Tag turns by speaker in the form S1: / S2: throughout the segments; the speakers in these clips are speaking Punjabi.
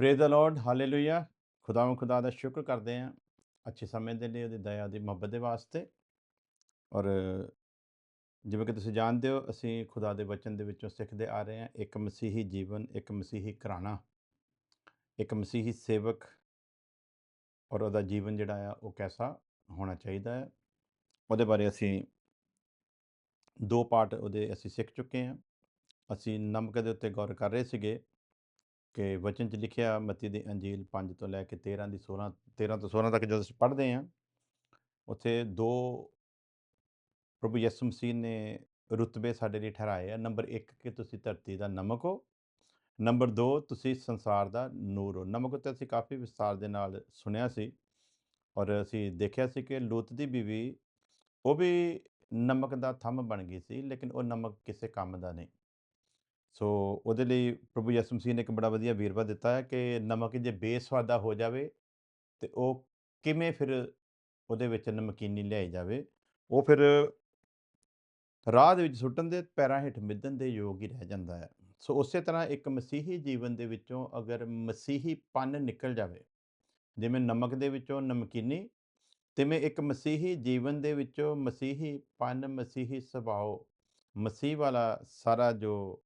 S1: ਪ੍ਰੇਜ਼ ਦ ਲਾਰਡ ਹਾਲੇਲੂਇਆ ਖੁਦਾਵੰ ਖੁਦਾ ਦਾ ਸ਼ੁਕਰ ਕਰਦੇ ਹਾਂ ਅੱਛੇ ਸਮੇਂ ਦੇ ਲਈ ਉਹਦੀ ਦਇਆ ਦੀ ਮੁਹੱਬਤ ਦੇ ਵਾਸਤੇ ਔਰ ਜਿਵੇਂ ਕਿ ਤੁਸੀਂ ਜਾਣਦੇ ਹੋ ਅਸੀਂ ਖੁਦਾ ਦੇ ਵਚਨ ਦੇ ਵਿੱਚੋਂ ਸਿੱਖਦੇ ਆ ਰਹੇ ਹਾਂ ਇੱਕ ਮਸੀਹੀ ਜੀਵਨ ਇੱਕ ਮਸੀਹੀ ਘਰਾਣਾ ਇੱਕ ਮਸੀਹੀ ਸੇਵਕ ਔਰ ਉਹਦਾ ਜੀਵਨ ਜਿਹੜਾ ਆ ਉਹ ਕੈਸਾ ਹੋਣਾ ਚਾਹੀਦਾ ਹੈ ਉਹਦੇ ਬਾਰੇ ਅਸੀਂ ਦੋ ਪਾਰਟ ਉਹਦੇ ਅਸੀਂ ਸਿੱਖ ਚੁੱਕੇ ਹਾਂ ਅਸੀਂ ਨਮਕ ਦੇ ਉੱਤੇ ਗੌਰ ਕਰ ਰਹੇ ਸੀਗੇ ਕਿ ਵਚਨ 'ਚ ਲਿਖਿਆ, ਮਤੀ ਦੀ ਅੰਜੀਲ 5 ਤੋਂ ਲੈ ਕੇ 13 ਦੀ 16 13 ਤੋਂ 16 ਤੱਕ ਜਦੋਂ ਅਸੀਂ ਪੜ੍ਹਦੇ ਹਾਂ, ਉੱਥੇ ਦੋ ਪ੍ਰਭੂ ਯਿਸੂ ਮਸੀਹ ਨੇ ਰੁਤਬੇ ਸਾਡੇ ਲਈ ਠਹਿਰਾਏ ਆ। ਨੰਬਰ 1 ਕਿ ਤੁਸੀਂ ਧਰਤੀ ਦਾ ਨਮਕ ਹੋ। ਨੰਬਰ 2 ਤੁਸੀਂ ਸੰਸਾਰ ਦਾ ਨੂਰ ਹੋ। ਨਮਕ ਉੱਤੇ ਅਸੀਂ ਕਾਫੀ ਵਿਸਤਾਰ ਦੇ ਨਾਲ ਸੁਣਿਆ ਸੀ ਔਰ ਅਸੀਂ ਦੇਖਿਆ ਸੀ ਕਿ ਲੂਤ ਦੀ ਬੀਵੀ, ਉਹ ਵੀ ਨਮਕ ਦਾ ਥੰਮ ਬਣ ਗਈ ਸੀ, ਲੇਕਿਨ ਉਹ ਨਮਕ ਕਿਸੇ ਕੰਮ ਦਾ ਨਹੀਂ। ਸੋ ਉਹਦੇ ਲਈ ਪ੍ਰਭੂ ਯਿਸੂ ਮਸੀਹ ਨੇ ਇੱਕ ਬੜਾ ਵਧੀਆ ਵੇਰਵਾ ਦਿੱਤਾ ਹੈ ਕਿ ਨਮਕ ਜੇ ਬੇਸਵਾਦਾ ਹੋ ਜਾਵੇ ਤੇ ਉਹ ਕਿਵੇਂ ਫਿਰ ਉਹਦੇ ਵਿੱਚ ਨਮਕੀਨੀ ਲਿਆਈ ਜਾਵੇ, ਉਹ ਫਿਰ ਰਾਹ ਦੇ ਵਿੱਚ ਸੁੱਟਣ ਦੇ ਪੈਰਾਂ ਹੇਠ ਮਿੱਧਣ ਦੇ ਯੋਗ ਹੀ ਰਹਿ ਜਾਂਦਾ ਹੈ। ਸੋ ਉਸੇ ਤਰ੍ਹਾਂ ਇੱਕ ਮਸੀਹੀ ਜੀਵਨ ਦੇ ਵਿੱਚੋਂ ਅਗਰ ਮਸੀਹੀ ਪਨ ਨਿਕਲ ਜਾਵੇ, ਜਿਵੇਂ ਨਮਕ ਦੇ ਵਿੱਚੋਂ ਨਮਕੀਨੀ, ਤਿਵੇਂ ਇੱਕ ਮਸੀਹੀ ਜੀਵਨ ਦੇ ਵਿੱਚੋਂ ਮਸੀਹੀ ਪਨ, ਮਸੀਹੀ ਸੁਭਾਅ, ਮਸੀਹ ਵਾਲਾ ਸਾਰਾ ਜੋ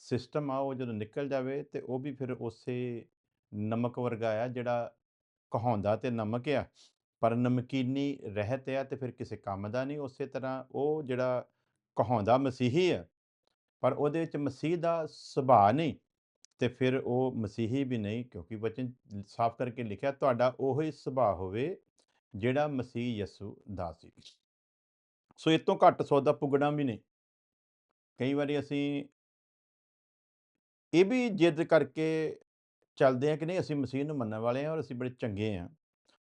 S1: ਸਿਸਟਮ ਆ, ਉਹ ਜਦੋਂ ਨਿਕਲ ਜਾਵੇ ਤੇ ਉਹ ਵੀ ਫਿਰ ਉਸੇ ਨਮਕ ਵਰਗਾ ਆ, ਜਿਹੜਾ ਕਹਾਉਂਦਾ ਤੇ ਨਮਕ ਆ, ਪਰ ਨਮਕੀਨੀ ਰਹਿਤ ਆ ਤੇ ਫਿਰ ਕਿਸੇ ਕੰਮ ਦਾ ਨਹੀਂ, ਉਸੇ ਤਰ੍ਹਾਂ ਉਹ ਜਿਹੜਾ ਕਹਾਉਂਦਾ ਮਸੀਹੀ ਆ, ਪਰ ਉਹਦੇ ਵਿੱਚ ਮਸੀਹ ਦਾ ਸੁਭਾਅ ਨਹੀਂ ਤੇ ਫਿਰ ਉਹ ਮਸੀਹੀ ਵੀ ਨਹੀਂ, ਕਿਉਂਕਿ ਵਚਨ ਸਾਫ਼ ਕਰਕੇ ਲਿਖਿਆ, ਤੁਹਾਡਾ ਉਹੀ ਸੁਭਾਅ ਹੋਵੇ ਜਿਹੜਾ ਮਸੀਹ ਯਸੂ ਦਾ ਸੀ। ਸੋ ਇਹ ਤੋਂ ਘੱਟ ਸੌਦਾ ਪੁੱਗਣਾ ਵੀ ਨਹੀਂ। ਕਈ ਵਾਰੀ ਅਸੀਂ ਇਹ ਵੀ ਜਿੱਦ ਕਰਕੇ ਚੱਲਦੇ ਆ ਕਿ ਨਹੀਂ, ਅਸੀਂ ਮਸੀਹ ਨੂੰ ਮੰਨਣ ਵਾਲੇ ਆ ਔਰ ਅਸੀਂ ਬੜੇ ਚੰਗੇ ਆ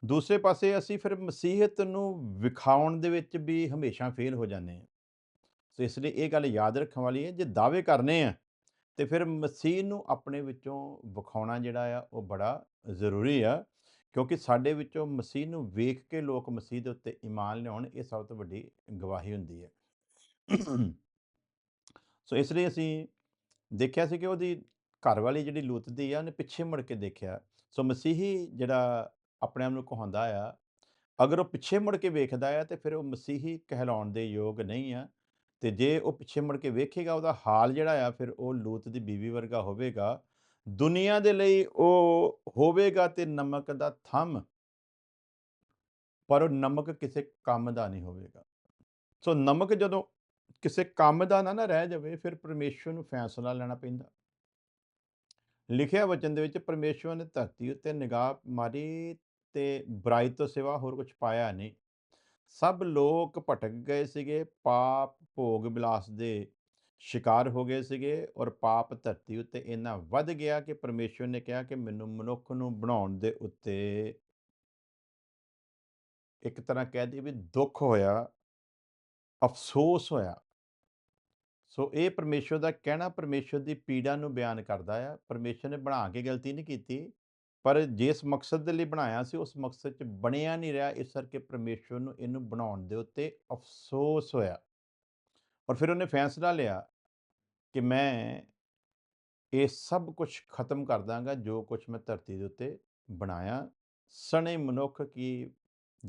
S1: ਦੂਸਰੇ ਪਾਸੇ ਅਸੀਂ ਫਿਰ ਮਸੀਹਤ ਨੂੰ ਵਿਖਾਉਣ ਦੇ ਵਿੱਚ ਵੀ ਹਮੇਸ਼ਾ ਫੇਲ ਹੋ ਜਾਂਦੇ ਆ ਸੋ ਇਸ ਲਈ ਇਹ ਗੱਲ ਯਾਦ ਰੱਖਣ ਵਾਲੀ ਹੈ, ਜੇ ਦਾਅਵੇ ਕਰਨੇ ਆ, ਤੇ ਫਿਰ ਮਸੀਹ ਨੂੰ ਆਪਣੇ ਵਿੱਚੋਂ ਵਿਖਾਉਣਾ ਜਿਹੜਾ ਆ, ਉਹ ਬੜਾ ਜ਼ਰੂਰੀ ਆ, ਕਿਉਂਕਿ ਸਾਡੇ ਵਿੱਚੋਂ ਮਸੀਹ ਨੂੰ ਵੇਖ ਕੇ ਲੋਕ ਮਸੀਹ ਦੇ ਉੱਤੇ ਈਮਾਨ ਲਿਆਉਣ, ਇਹ ਸਭ ਤੋਂ ਵੱਡੀ ਗਵਾਹੀ ਹੁੰਦੀ ਹੈ। ਸੋ ਇਸ ਲਈ ਅਸੀਂ ਦੇਖਿਆ ਸੀ ਕਿ ਉਹਦੀ ਘਰ ਵਾਲੀ ਜਿਹੜੀ ਲੂਤ ਦੀ ਆ ਉਹਨੇ ਪਿੱਛੇ ਮੁੜ ਕੇ ਦੇਖਿਆ। ਸੋ ਮਸੀਹੀ ਜਿਹੜਾ ਆਪਣੇ ਆਪ ਨੂੰ ਕਹਾਉਂਦਾ ਆ, ਅਗਰ ਉਹ ਪਿੱਛੇ ਮੁੜ ਕੇ ਵੇਖਦਾ ਆ ਤੇ ਫਿਰ ਉਹ ਮਸੀਹੀ ਕਹਿਲਾਉਣ ਦੇ ਯੋਗ ਨਹੀਂ ਆ। ਤੇ ਜੇ ਉਹ ਪਿੱਛੇ ਮੁੜ ਕੇ ਵੇਖੇਗਾ, ਉਹਦਾ ਹਾਲ ਜਿਹੜਾ ਆ, ਫਿਰ ਉਹ ਲੂਤ ਦੀ ਬੀਵੀ ਵਰਗਾ ਹੋਵੇਗਾ। ਦੁਨੀਆ ਦੇ ਲਈ ਉਹ ਹੋਵੇਗਾ ਤੇ ਨਮਕ ਦਾ ਥੰਮ, ਪਰ ਉਹ ਨਮਕ ਕਿਸੇ ਕੰਮ ਦਾ ਨਹੀਂ ਹੋਵੇਗਾ। ਸੋ ਨਮਕ ਜਦੋਂ ਕਿਸੇ ਕੰਮ ਦਾ ਨਾ ਨਾ ਰਹਿ ਜਾਵੇ, ਫਿਰ ਪਰਮੇਸ਼ਵਰ ਨੂੰ ਫੈਸਲਾ ਲੈਣਾ ਪੈਂਦਾ। ਲਿਖਿਆ ਵਚਨ ਦੇ ਵਿੱਚ ਪਰਮੇਸ਼ਵਰ ਨੇ ਧਰਤੀ ਉੱਤੇ ਨਿਗਾਹ ਮਾਰੀ ਤੇ ਬੁਰਾਈ ਤੋਂ ਸਿਵਾ ਹੋਰ ਕੁਝ ਪਾਇਆ ਨਹੀਂ। ਸਭ ਲੋਕ ਭਟਕ ਗਏ ਸੀਗੇ, ਪਾਪ, ਭੋਗ ਵਿਲਾਸ ਦੇ ਸ਼ਿਕਾਰ ਹੋ ਗਏ ਸੀਗੇ ਔਰ ਪਾਪ ਧਰਤੀ ਉੱਤੇ ਇੰਨਾ ਵੱਧ ਗਿਆ ਕਿ ਪਰਮੇਸ਼ਵਰ ਨੇ ਕਿਹਾ ਕਿ ਮੈਨੂੰ ਮਨੁੱਖ ਨੂੰ ਬਣਾਉਣ ਦੇ ਉੱਤੇ ਇੱਕ ਤਰ੍ਹਾਂ ਕਹਿ ਦਈਏ ਵੀ ਦੁੱਖ ਹੋਇਆ। ਅਫਸੋਸ ਹੋਇਆ। ਸੋ ਇਹ ਪਰਮੇਸ਼ਵਰ ਦਾ ਕਹਿਣਾ ਪਰਮੇਸ਼ਵਰ ਦੀ ਪੀੜਾ ਨੂੰ ਬਿਆਨ ਕਰਦਾ ਆ। ਪਰਮੇਸ਼ਵਰ ਨੇ ਬਣਾ ਕੇ ਗਲਤੀ ਨਹੀਂ ਕੀਤੀ, ਪਰ ਜਿਸ ਮਕਸਦ ਦੇ ਲਈ ਬਣਾਇਆ ਸੀ, ਉਸ ਮਕਸਦ 'ਚ ਬਣਿਆ ਨਹੀਂ ਰਿਹਾ। ਇਸ ਕਰਕੇ ਪਰਮੇਸ਼ਵਰ ਨੂੰ ਇਹਨੂੰ ਬਣਾਉਣ ਦੇ ਉੱਤੇ ਅਫਸੋਸ ਹੋਇਆ। ਔਰ ਫਿਰ ਉਹਨੇ ਫੈਸਲਾ ਲਿਆ ਕਿ ਮੈਂ ਇਹ ਸਭ ਕੁਝ ਖਤਮ ਕਰ ਦਾਂਗਾ, ਜੋ ਕੁਝ ਮੈਂ ਧਰਤੀ ਦੇ ਉੱਤੇ ਬਣਾਇਆ। ਸਣੇ ਮਨੁੱਖ ਕੀ,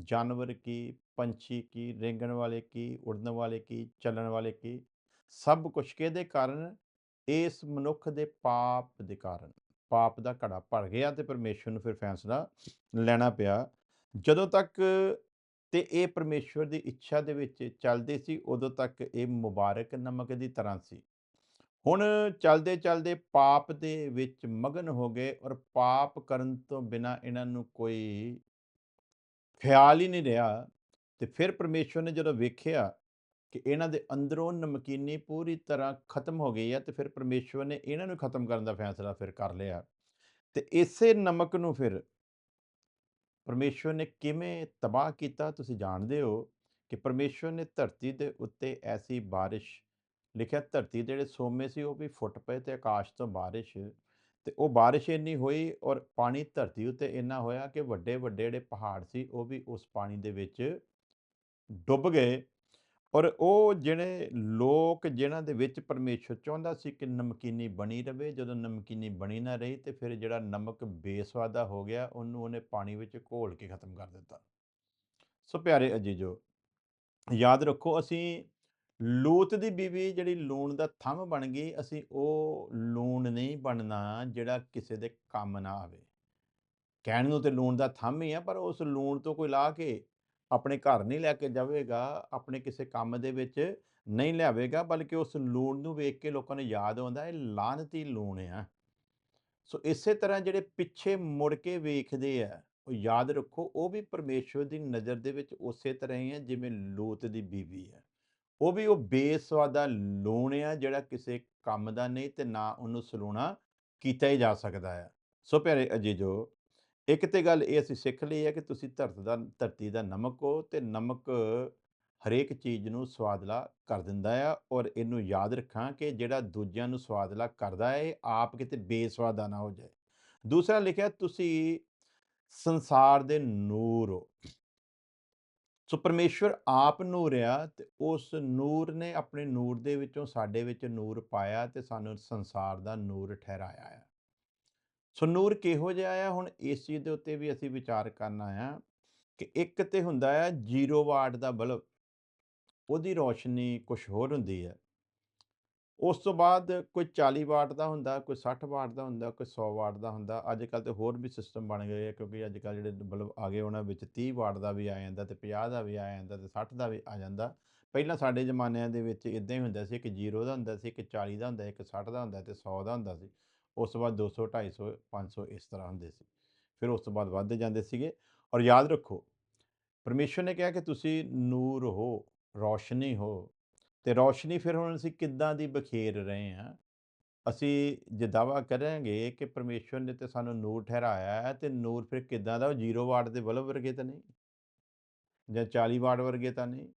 S1: ਜਾਨਵਰ ਕੀ ਪੰਛੀ ਕੀ, ਰੇਂਗਣ ਵਾਲੇ ਕੀ ਉੜਨ ਵਾਲੇ ਕੀ, ਚੱਲਣ ਵਾਲੇ ਕੀ, ਸਭ ਕੁਝ ਕਿਹਦੇ ਕਾਰਨ ਇਸ ਮਨੁੱਖ ਦੇ ਪਾਪ ਦੇ ਕਾਰਨ। ਪਾਪ ਦਾ ਘੜਾ ਭਰ ਗਿਆ ਤੇ ਪਰਮੇਸ਼ਵਰ ਨੂੰ ਫਿਰ ਫੈਸਲਾ ਲੈਣਾ ਪਿਆ। ਜਦੋਂ ਤੱਕ ਤੇ ਇਹ ਪਰਮੇਸ਼ਵਰ ਦੀ ਇੱਛਾ ਦੇ ਵਿੱਚ ਚੱਲਦੇ ਸੀ, ਉਦੋਂ ਤੱਕ ਇਹ ਮੁਬਾਰਕ ਨਮਕ ਦੀ ਤਰ੍ਹਾਂ ਸੀ। ਹੁਣ ਚੱਲਦੇ ਚੱਲਦੇ ਪਾਪ ਦੇ ਵਿੱਚ ਮਗਨ ਹੋ ਗਏ ਔਰ ਪਾਪ ਕਰਨ ਤੋਂ ਬਿਨਾ ਇਹਨਾਂ ਨੂੰ ਕੋਈ ਖਿਆਲ ਹੀ ਨਹੀਂ ਰਿਹਾ। ਤੇ ਫਿਰ ਪਰਮੇਸ਼ਵਰ ਨੇ ਜਦੋਂ ਵੇਖਿਆ ਕਿ ਇਹਨਾਂ ਦੇ ਅੰਦਰੋਂ ਨਮਕੀਨੀ ਪੂਰੀ ਤਰ੍ਹਾਂ ਖਤਮ ਹੋ ਗਈ ਹੈ ਤੇ ਫਿਰ ਪਰਮੇਸ਼ਵਰ ਨੇ ਇਹਨਾਂ ਨੂੰ ਖਤਮ ਕਰਨ ਦਾ ਫੈਸਲਾ ਫਿਰ ਕਰ ਲਿਆ। ਤੇ ਇਸੇ ਨਮਕ ਨੂੰ ਫਿਰ ਪਰਮੇਸ਼ਵਰ ਨੇ ਕਿਵੇਂ ਤਬਾਹ ਕੀਤਾ ਤੁਸੀਂ ਜਾਣਦੇ ਹੋ ਕਿ ਪਰਮੇਸ਼ਵਰ ਨੇ ਧਰਤੀ ਦੇ ਉੱਤੇ ਐਸੀ ਬਾਰਿਸ਼ ਲਿਖਿਆ, ਧਰਤੀ ਦੇ ਜਿਹੜੇ ਸੋਮੇ ਸੀ ਉਹ ਵੀ ਫੁੱਟ ਪਏ ਤੇ ਆਕਾਸ਼ ਤੋਂ ਬਾਰਿਸ਼ ਤੇ ਉਹ ਬਾਰਿਸ਼ ਇੰਨੀ ਹੋਈ ਔਰ ਪਾਣੀ ਧਰਤੀ ਉੱਤੇ ਇੰਨਾ ਹੋਇਆ ਕਿ ਵੱਡੇ ਵੱਡੇ ਜਿਹੜੇ ਪਹਾੜ ਸੀ ਉਹ ਵੀ ਉਸ ਪਾਣੀ ਦੇ ਵਿੱਚ ਡੁੱਬ ਗਏ। ਔਰ ਉਹ ਜਿਹੜੇ ਲੋਕ ਜਿਨ੍ਹਾਂ ਦੇ ਵਿੱਚ ਪਰਮੇਸ਼ਰ ਚਾਹੁੰਦਾ ਸੀ ਕਿ ਨਮਕੀਨੀ ਬਣੀ ਰਵੇ, ਜਦੋਂ ਨਮਕੀਨੀ ਬਣੀ ਨਾ ਰਹੀ ਤੇ ਫਿਰ ਜਿਹੜਾ ਨਮਕ ਬੇਸਵਾਦਾ ਹੋ ਗਿਆ, ਉਹਨੂੰ ਉਹਨੇ ਪਾਣੀ ਵਿੱਚ ਘੋਲ ਕੇ ਖਤਮ ਕਰ ਦਿੱਤਾ। ਸੋ ਪਿਆਰੇ ਅਜੀਜੋ, ਯਾਦ ਰੱਖੋ ਅਸੀਂ ਲੂਤ ਦੀ ਬੀਵੀ ਜਿਹੜੀ ਲੂਣ ਦਾ ਥੰਮ ਬਣ ਗਈ, ਅਸੀਂ ਉਹ ਲੂਣ ਨਹੀਂ ਬਣਨਾ ਜਿਹੜਾ ਕਿਸੇ ਦੇ ਕੰਮ ਨਾ ਆਵੇ। ਕਹਿਣ ਨੂੰ ਤੇ ਲੂਣ ਦਾ ਥੰਮ ਹੀ ਆ, ਪਰ ਉਸ ਲੂਣ ਤੋਂ ਕੋਈ ਲਾ ਕੇ ਆਪਣੇ ਘਰ ਨਹੀਂ ਲੈ ਕੇ ਜਾਵੇਗਾ, ਆਪਣੇ ਕਿਸੇ ਕੰਮ ਦੇ ਵਿੱਚ ਨਹੀਂ ਲਿਆਵੇਗਾ, ਬਲਕਿ ਉਸ ਲੂਣ ਨੂੰ ਵੇਖ ਕੇ ਲੋਕਾਂ ਨੂੰ ਯਾਦ ਆਉਂਦਾ ਇਹ ਲਾਨਤੀ ਲੂਣ ਆ। ਸੋ ਇਸੇ ਤਰ੍ਹਾਂ ਜਿਹੜੇ ਪਿੱਛੇ ਮੁੜ ਕੇ ਵੇਖਦੇ ਆ, ਉਹ ਯਾਦ ਰੱਖੋ, ਉਹ ਵੀ ਪਰਮੇਸ਼ਵਰ ਦੀ ਨਜ਼ਰ ਦੇ ਵਿੱਚ ਉਸੇ ਤਰ੍ਹਾਂ ਹੀ ਹੈ ਜਿਵੇਂ ਲੂਤ ਦੀ ਬੀਵੀ ਹੈ ਉਹ ਵੀ ਉਹ ਬੇਸਵਾਦਾ ਲੂਣ ਆ, ਜਿਹੜਾ ਕਿਸੇ ਕੰਮ ਦਾ ਨਹੀਂ ਤੇ ਨਾ ਉਹਨੂੰ ਸਲੂਣਾ ਕੀਤਾ ਹੀ ਜਾ ਸਕਦਾ ਹੈ ਸੋ ਪਿਆਰੇ ਅਜੀਜੋ ਇੱਕ ਤੇ ਗੱਲ ਇਹ ਅਸੀਂ ਸਿੱਖ ਲਈ ਹੈ ਕਿ ਤੁਸੀਂ ਧਰਤ ਦਾ, ਧਰਤੀ ਦਾ ਨਮਕ ਹੋ ਤੇ ਨਮਕ ਹਰੇਕ ਚੀਜ਼ ਨੂੰ ਸਵਾਦਲਾ ਕਰ ਦਿੰਦਾ ਆ ਔਰ ਇਹਨੂੰ ਯਾਦ ਰੱਖਾਂ ਕਿ ਜਿਹੜਾ ਦੂਜਿਆਂ ਨੂੰ ਸਵਾਦਲਾ ਕਰਦਾ ਹੈ ਇਹ ਆਪ ਕਿਤੇ ਬੇਸਵਾਦਾ ਨਾ ਹੋ ਜਾਏ। ਦੂਸਰਾ ਲਿਖਿਆ, ਤੁਸੀਂ ਸੰਸਾਰ ਦੇ ਨੂਰ ਹੋ। ਸੋ ਪਰਮੇਸ਼ਵਰ ਆਪ ਨੂਰ ਆ ਤੇ ਉਸ ਨੂਰ ਨੇ ਆਪਣੇ ਨੂਰ ਦੇ ਵਿੱਚੋਂ ਸਾਡੇ ਵਿੱਚ ਨੂਰ ਪਾਇਆ ਤੇ ਸਾਨੂੰ ਸੰਸਾਰ ਦਾ ਨੂਰ ਠਹਿਰਾਇਆ ਆ। ਸੋ ਨੂਰ ਕਿਹੋ ਜਿਹਾ ਆ? ਹੁਣ ਇਸ ਚੀਜ਼ ਦੇ ਉੱਤੇ ਵੀ ਅਸੀਂ ਵਿਚਾਰ ਕਰਨਾ ਆ ਕਿ ਇੱਕ ਤੇ ਹੁੰਦਾ ਆ 0 ਵਾਟ ਦਾ ਬਲਬ, ਉਹਦੀ ਰੋਸ਼ਨੀ ਕੁਝ ਹੋਰ ਹੁੰਦੀ ਹੈ ਉਸ ਤੋਂ ਬਾਅਦ ਕੋਈ 40 ਵਾਟ ਦਾ ਹੁੰਦਾ, ਕੋਈ 60 ਵਾਟ ਦਾ ਹੁੰਦਾ, ਕੋਈ 100 ਵਾਟ ਦਾ ਹੁੰਦਾ। ਅੱਜ ਕੱਲ ਤੇ ਹੋਰ ਵੀ ਸਿਸਟਮ ਬਣ ਗਏ ਆ ਕਿਉਂਕਿ ਅੱਜ ਕੱਲ ਜਿਹੜੇ ਬਲਬ ਆ ਗਏ ਉਹਨਾਂ ਵਿੱਚ 30 ਵਾਟ ਦਾ ਵੀ ਆ ਜਾਂਦਾ ਤੇ 50 ਦਾ ਵੀ ਆ ਜਾਂਦਾ ਤੇ 60 ਦਾ ਵੀ ਆ ਜਾਂਦਾ। ਪਹਿਲਾਂ ਸਾਡੇ ਜ਼ਮਾਨਿਆਂ ਦੇ ਵਿੱਚ ਇਦਾਂ ਹੀ ਹੁੰਦਾ ਸੀ ਕਿ 0 ਦਾ ਹੁੰਦਾ ਸੀ ਕਿ 40 ਦਾ ਹੁੰਦਾ, ਇੱਕ 60 ਦਾ ਹੁੰਦਾ ਤੇ 100 ਦਾ ਹੁੰਦਾ ਸੀ। ਉਸ ਤੋਂ ਬਾਅਦ 200 250 500 ਇਸ ਤਰ੍ਹਾਂ ਹੁੰਦੇ ਸੀ। ਫਿਰ ਉਸ ਤੋਂ ਬਾਅਦ ਵੱਧਦੇ ਜਾਂਦੇ ਸੀਗੇ। ਔਰ ਯਾਦ ਰੱਖੋ ਪਰਮੇਸ਼ਵਰ ਨੇ ਕਿਹਾ ਕਿ ਤੁਸੀਂ ਨੂਰ ਹੋ, ਰੋਸ਼ਨੀ ਹੋ। ਤੇ ਰੋਸ਼ਨੀ ਫਿਰ ਹੁਣ ਅਸੀਂ ਕਿੱਦਾਂ ਦੀ ਬਖੇਰ ਰਹੇ ਹਾਂ? ਅਸੀਂ ਜੇ ਦਾਵਾ ਕਰਾਂਗੇ ਕਿ ਪਰਮੇਸ਼ਵਰ ਨੇ ਤੇ ਸਾਨੂੰ ਨੂਰ ਠਹਿਰਾਇਆ ਹੈ, ਤੇ ਨੂਰ ਫਿਰ ਕਿੱਦਾਂ ਦਾ? ਉਹ 0 ਵਾਟ ਦੇ ਬਲਬ ਵਰਗੇ ਤਾਂ ਨਹੀਂ? ਜਾਂ 40 ਵਾਟ ਵਰਗੇ ਤਾਂ ਨਹੀਂ?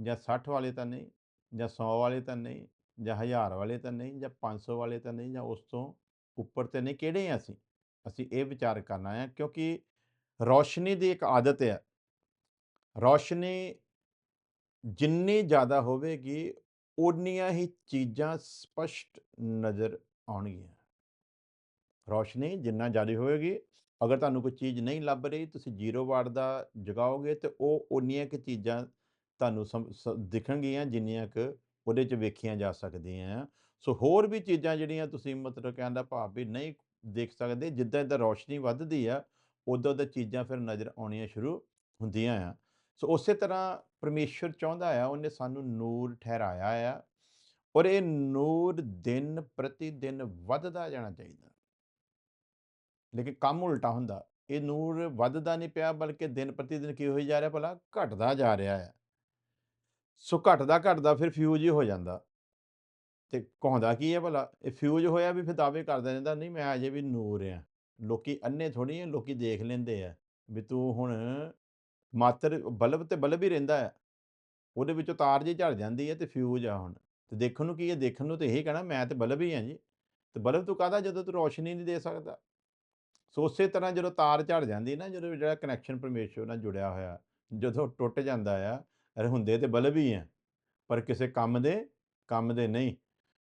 S1: ਜਾਂ 60 ਵਾਲੇ ਤਾਂ ਨਹੀਂ? ਜਾਂ 100 ਵਾਲੇ ਤਾਂ ਨਹੀਂ? ਜਾਂ 1000 ਵਾਲੇ ਤਾਂ ਨਹੀਂ? ਜਾਂ 500 ਵਾਲੇ ਤਾਂ ਨਹੀਂ? ਜਾਂ ਉਸ ਤੋਂ ਉੱਪਰ ਤੇ ਨਹੀਂ ਕਿਹੜੇ ਆ ਅਸੀਂ? ਅਸੀਂ ਇਹ ਵਿਚਾਰ ਕਰਨਾ ਹੈ ਕਿਉਂਕਿ ਰੋਸ਼ਨੀ ਦੀ ਇੱਕ ਆਦਤ ਹੈ। ਰੌਸ਼ਨੀ ਜਿੰਨੀ ਜ਼ਿਆਦਾ ਹੋਵੇਗੀ ਉਨੀਆਂ ਹੀ ਚੀਜ਼ਾਂ ਸਪਸ਼ਟ ਨਜ਼ਰ ਆਉਣਗੀਆਂ। ਰੌਸ਼ਨੀ ਜਿੰਨਾ ਜ਼ਿਆਦਾ ਹੋਵੇਗੀ, ਅਗਰ ਤੁਹਾਨੂੰ ਕੋਈ ਚੀਜ਼ ਨਹੀਂ ਲੱਭ ਰਹੀ, ਤੁਸੀਂ 0 ਵਾਟ ਦਾ ਜਗਾਓਗੇ ਤੇ ਉਹ ਉਨੀਆਂ ਕਿ ਚੀਜ਼ਾਂ ਤੁਹਾਨੂੰ ਸਮ- ਸ- ਦਿਖਣਗੀਆਂ ਜਿੰਨੀਆਂ ਕਿ ਉਹਦੇ 'ਚ ਵੇਖੀਆਂ ਜਾ ਸਕਦੀਆਂ ਸੋ ਹੋਰ ਵੀ ਚੀਜ਼ਾਂ ਜਿਹੜੀਆਂ ਤੁਸੀਂ ਮਤਲਬ ਕਹਿਣ ਦਾ ਭਾਵ ਵੀ ਨਹੀਂ ਦੇਖ ਸਕਦੇ, ਜਿੱਦਾਂ ਜਿੱਦਾਂ ਰੋਸ਼ਨੀ ਵੱਧਦੀ ਆ, ਉਦੋਂ ਦਾ ਚੀਜ਼ਾਂ ਫਿਰ ਨਜ਼ਰ ਆਉਣੀਆਂ ਸ਼ੁਰੂ ਹੁੰਦੀਆਂ ਆ। ਸੋ ਉਸੇ ਤਰ੍ਹਾਂ ਪਰਮੇਸ਼ਵਰ ਚਾਹੁੰਦਾ ਆ, ਉਹਨੇ ਸਾਨੂੰ ਨੂਰ ਠਹਿਰਾਇਆ ਆ ਔਰ ਇਹ ਨੂਰ ਦਿਨ ਪ੍ਰਤੀ ਦਿਨ ਵੱਧਦਾ ਜਾਣਾ ਚਾਹੀਦਾ। ਲੇਕਿਨ ਕੰਮ ਉਲਟਾ ਹੁੰਦਾ, ਇਹ ਨੂਰ ਵੱਧਦਾ ਨਹੀਂ ਪਿਆ, ਬਲਕਿ ਦਿਨ ਪ੍ਰਤੀ ਦਿਨ ਕੀ ਹੋਈ ਜਾ ਰਿਹਾ ਭਲਾ? ਘਟਦਾ ਜਾ ਰਿਹਾ ਹੈ ਸੋ ਘਟਦਾ ਘਟਦਾ ਫਿਰ ਫਿਊਜ਼ ਹੀ ਹੋ ਜਾਂਦਾ। ਤੇ ਕਹਾਉਂਦਾ ਕੀ ਹੈ ਭਲਾ? ਇਹ ਫਿਊਜ਼ ਹੋਇਆ ਵੀ ਫਿਰ ਦਾਅਵੇ ਕਰਦਾ ਰਹਿੰਦਾ, ਨਹੀਂ, ਮੈਂ ਅਜੇ ਵੀ ਨੂਰ ਆ। ਲੋਕੀ ਅੰਨੇ ਥੋੜੀ ਆ, ਲੋਕੀ ਦੇਖ ਲੈਂਦੇ ਆ ਵੀ ਤੂੰ ਹੁਣ ਮਾਤਰ ਬਲਬ ਤੇ ਬਲਬ ਹੀ ਰਹਿੰਦਾ ਹੈ ਉਹਦੇ ਵਿੱਚੋਂ ਤਾਰ ਜੇ ਝੜ ਜਾਂਦੀ ਹੈ ਤੇ ਫਿਊਜ਼ ਆ ਹੁਣ। ਤੇ ਦੇਖਣ ਨੂੰ ਕੀ ਹੈ ਦੇਖਣ ਨੂੰ ਤੇ ਇਹ ਕਹਿਣਾ, ਮੈਂ ਤੇ ਬਲਬ ਹੀ ਆ ਜੀ। ਤੇ ਬਲਬ ਤੂੰ ਕਾਹਦਾ ਜਦੋਂ ਤੂੰ ਰੋਸ਼ਨੀ ਨਹੀਂ ਦੇ ਸਕਦਾ? ਸੋ ਉਸੇ ਤਰ੍ਹਾਂ ਜਦੋਂ ਤਾਰ ਝੜ ਜਾਂਦੀ ਨਾ, ਜਦੋਂ ਜਿਹੜਾ ਕਨੈਕਸ਼ਨ ਪਰਮੇਸ਼ਵਰ ਨਾਲ ਜੁੜਿਆ ਹੋਇਆ, ਜਦੋਂ ਟੁੱਟ ਜਾਂਦਾ ਆ, ਅਰੇ ਹੁੰਦੇ ਤੇ ਬਲਬ ਹੀ ਆ, ਪਰ ਕਿਸੇ ਕੰਮ ਦੇ ਕੰਮ ਦੇ ਨਹੀਂ।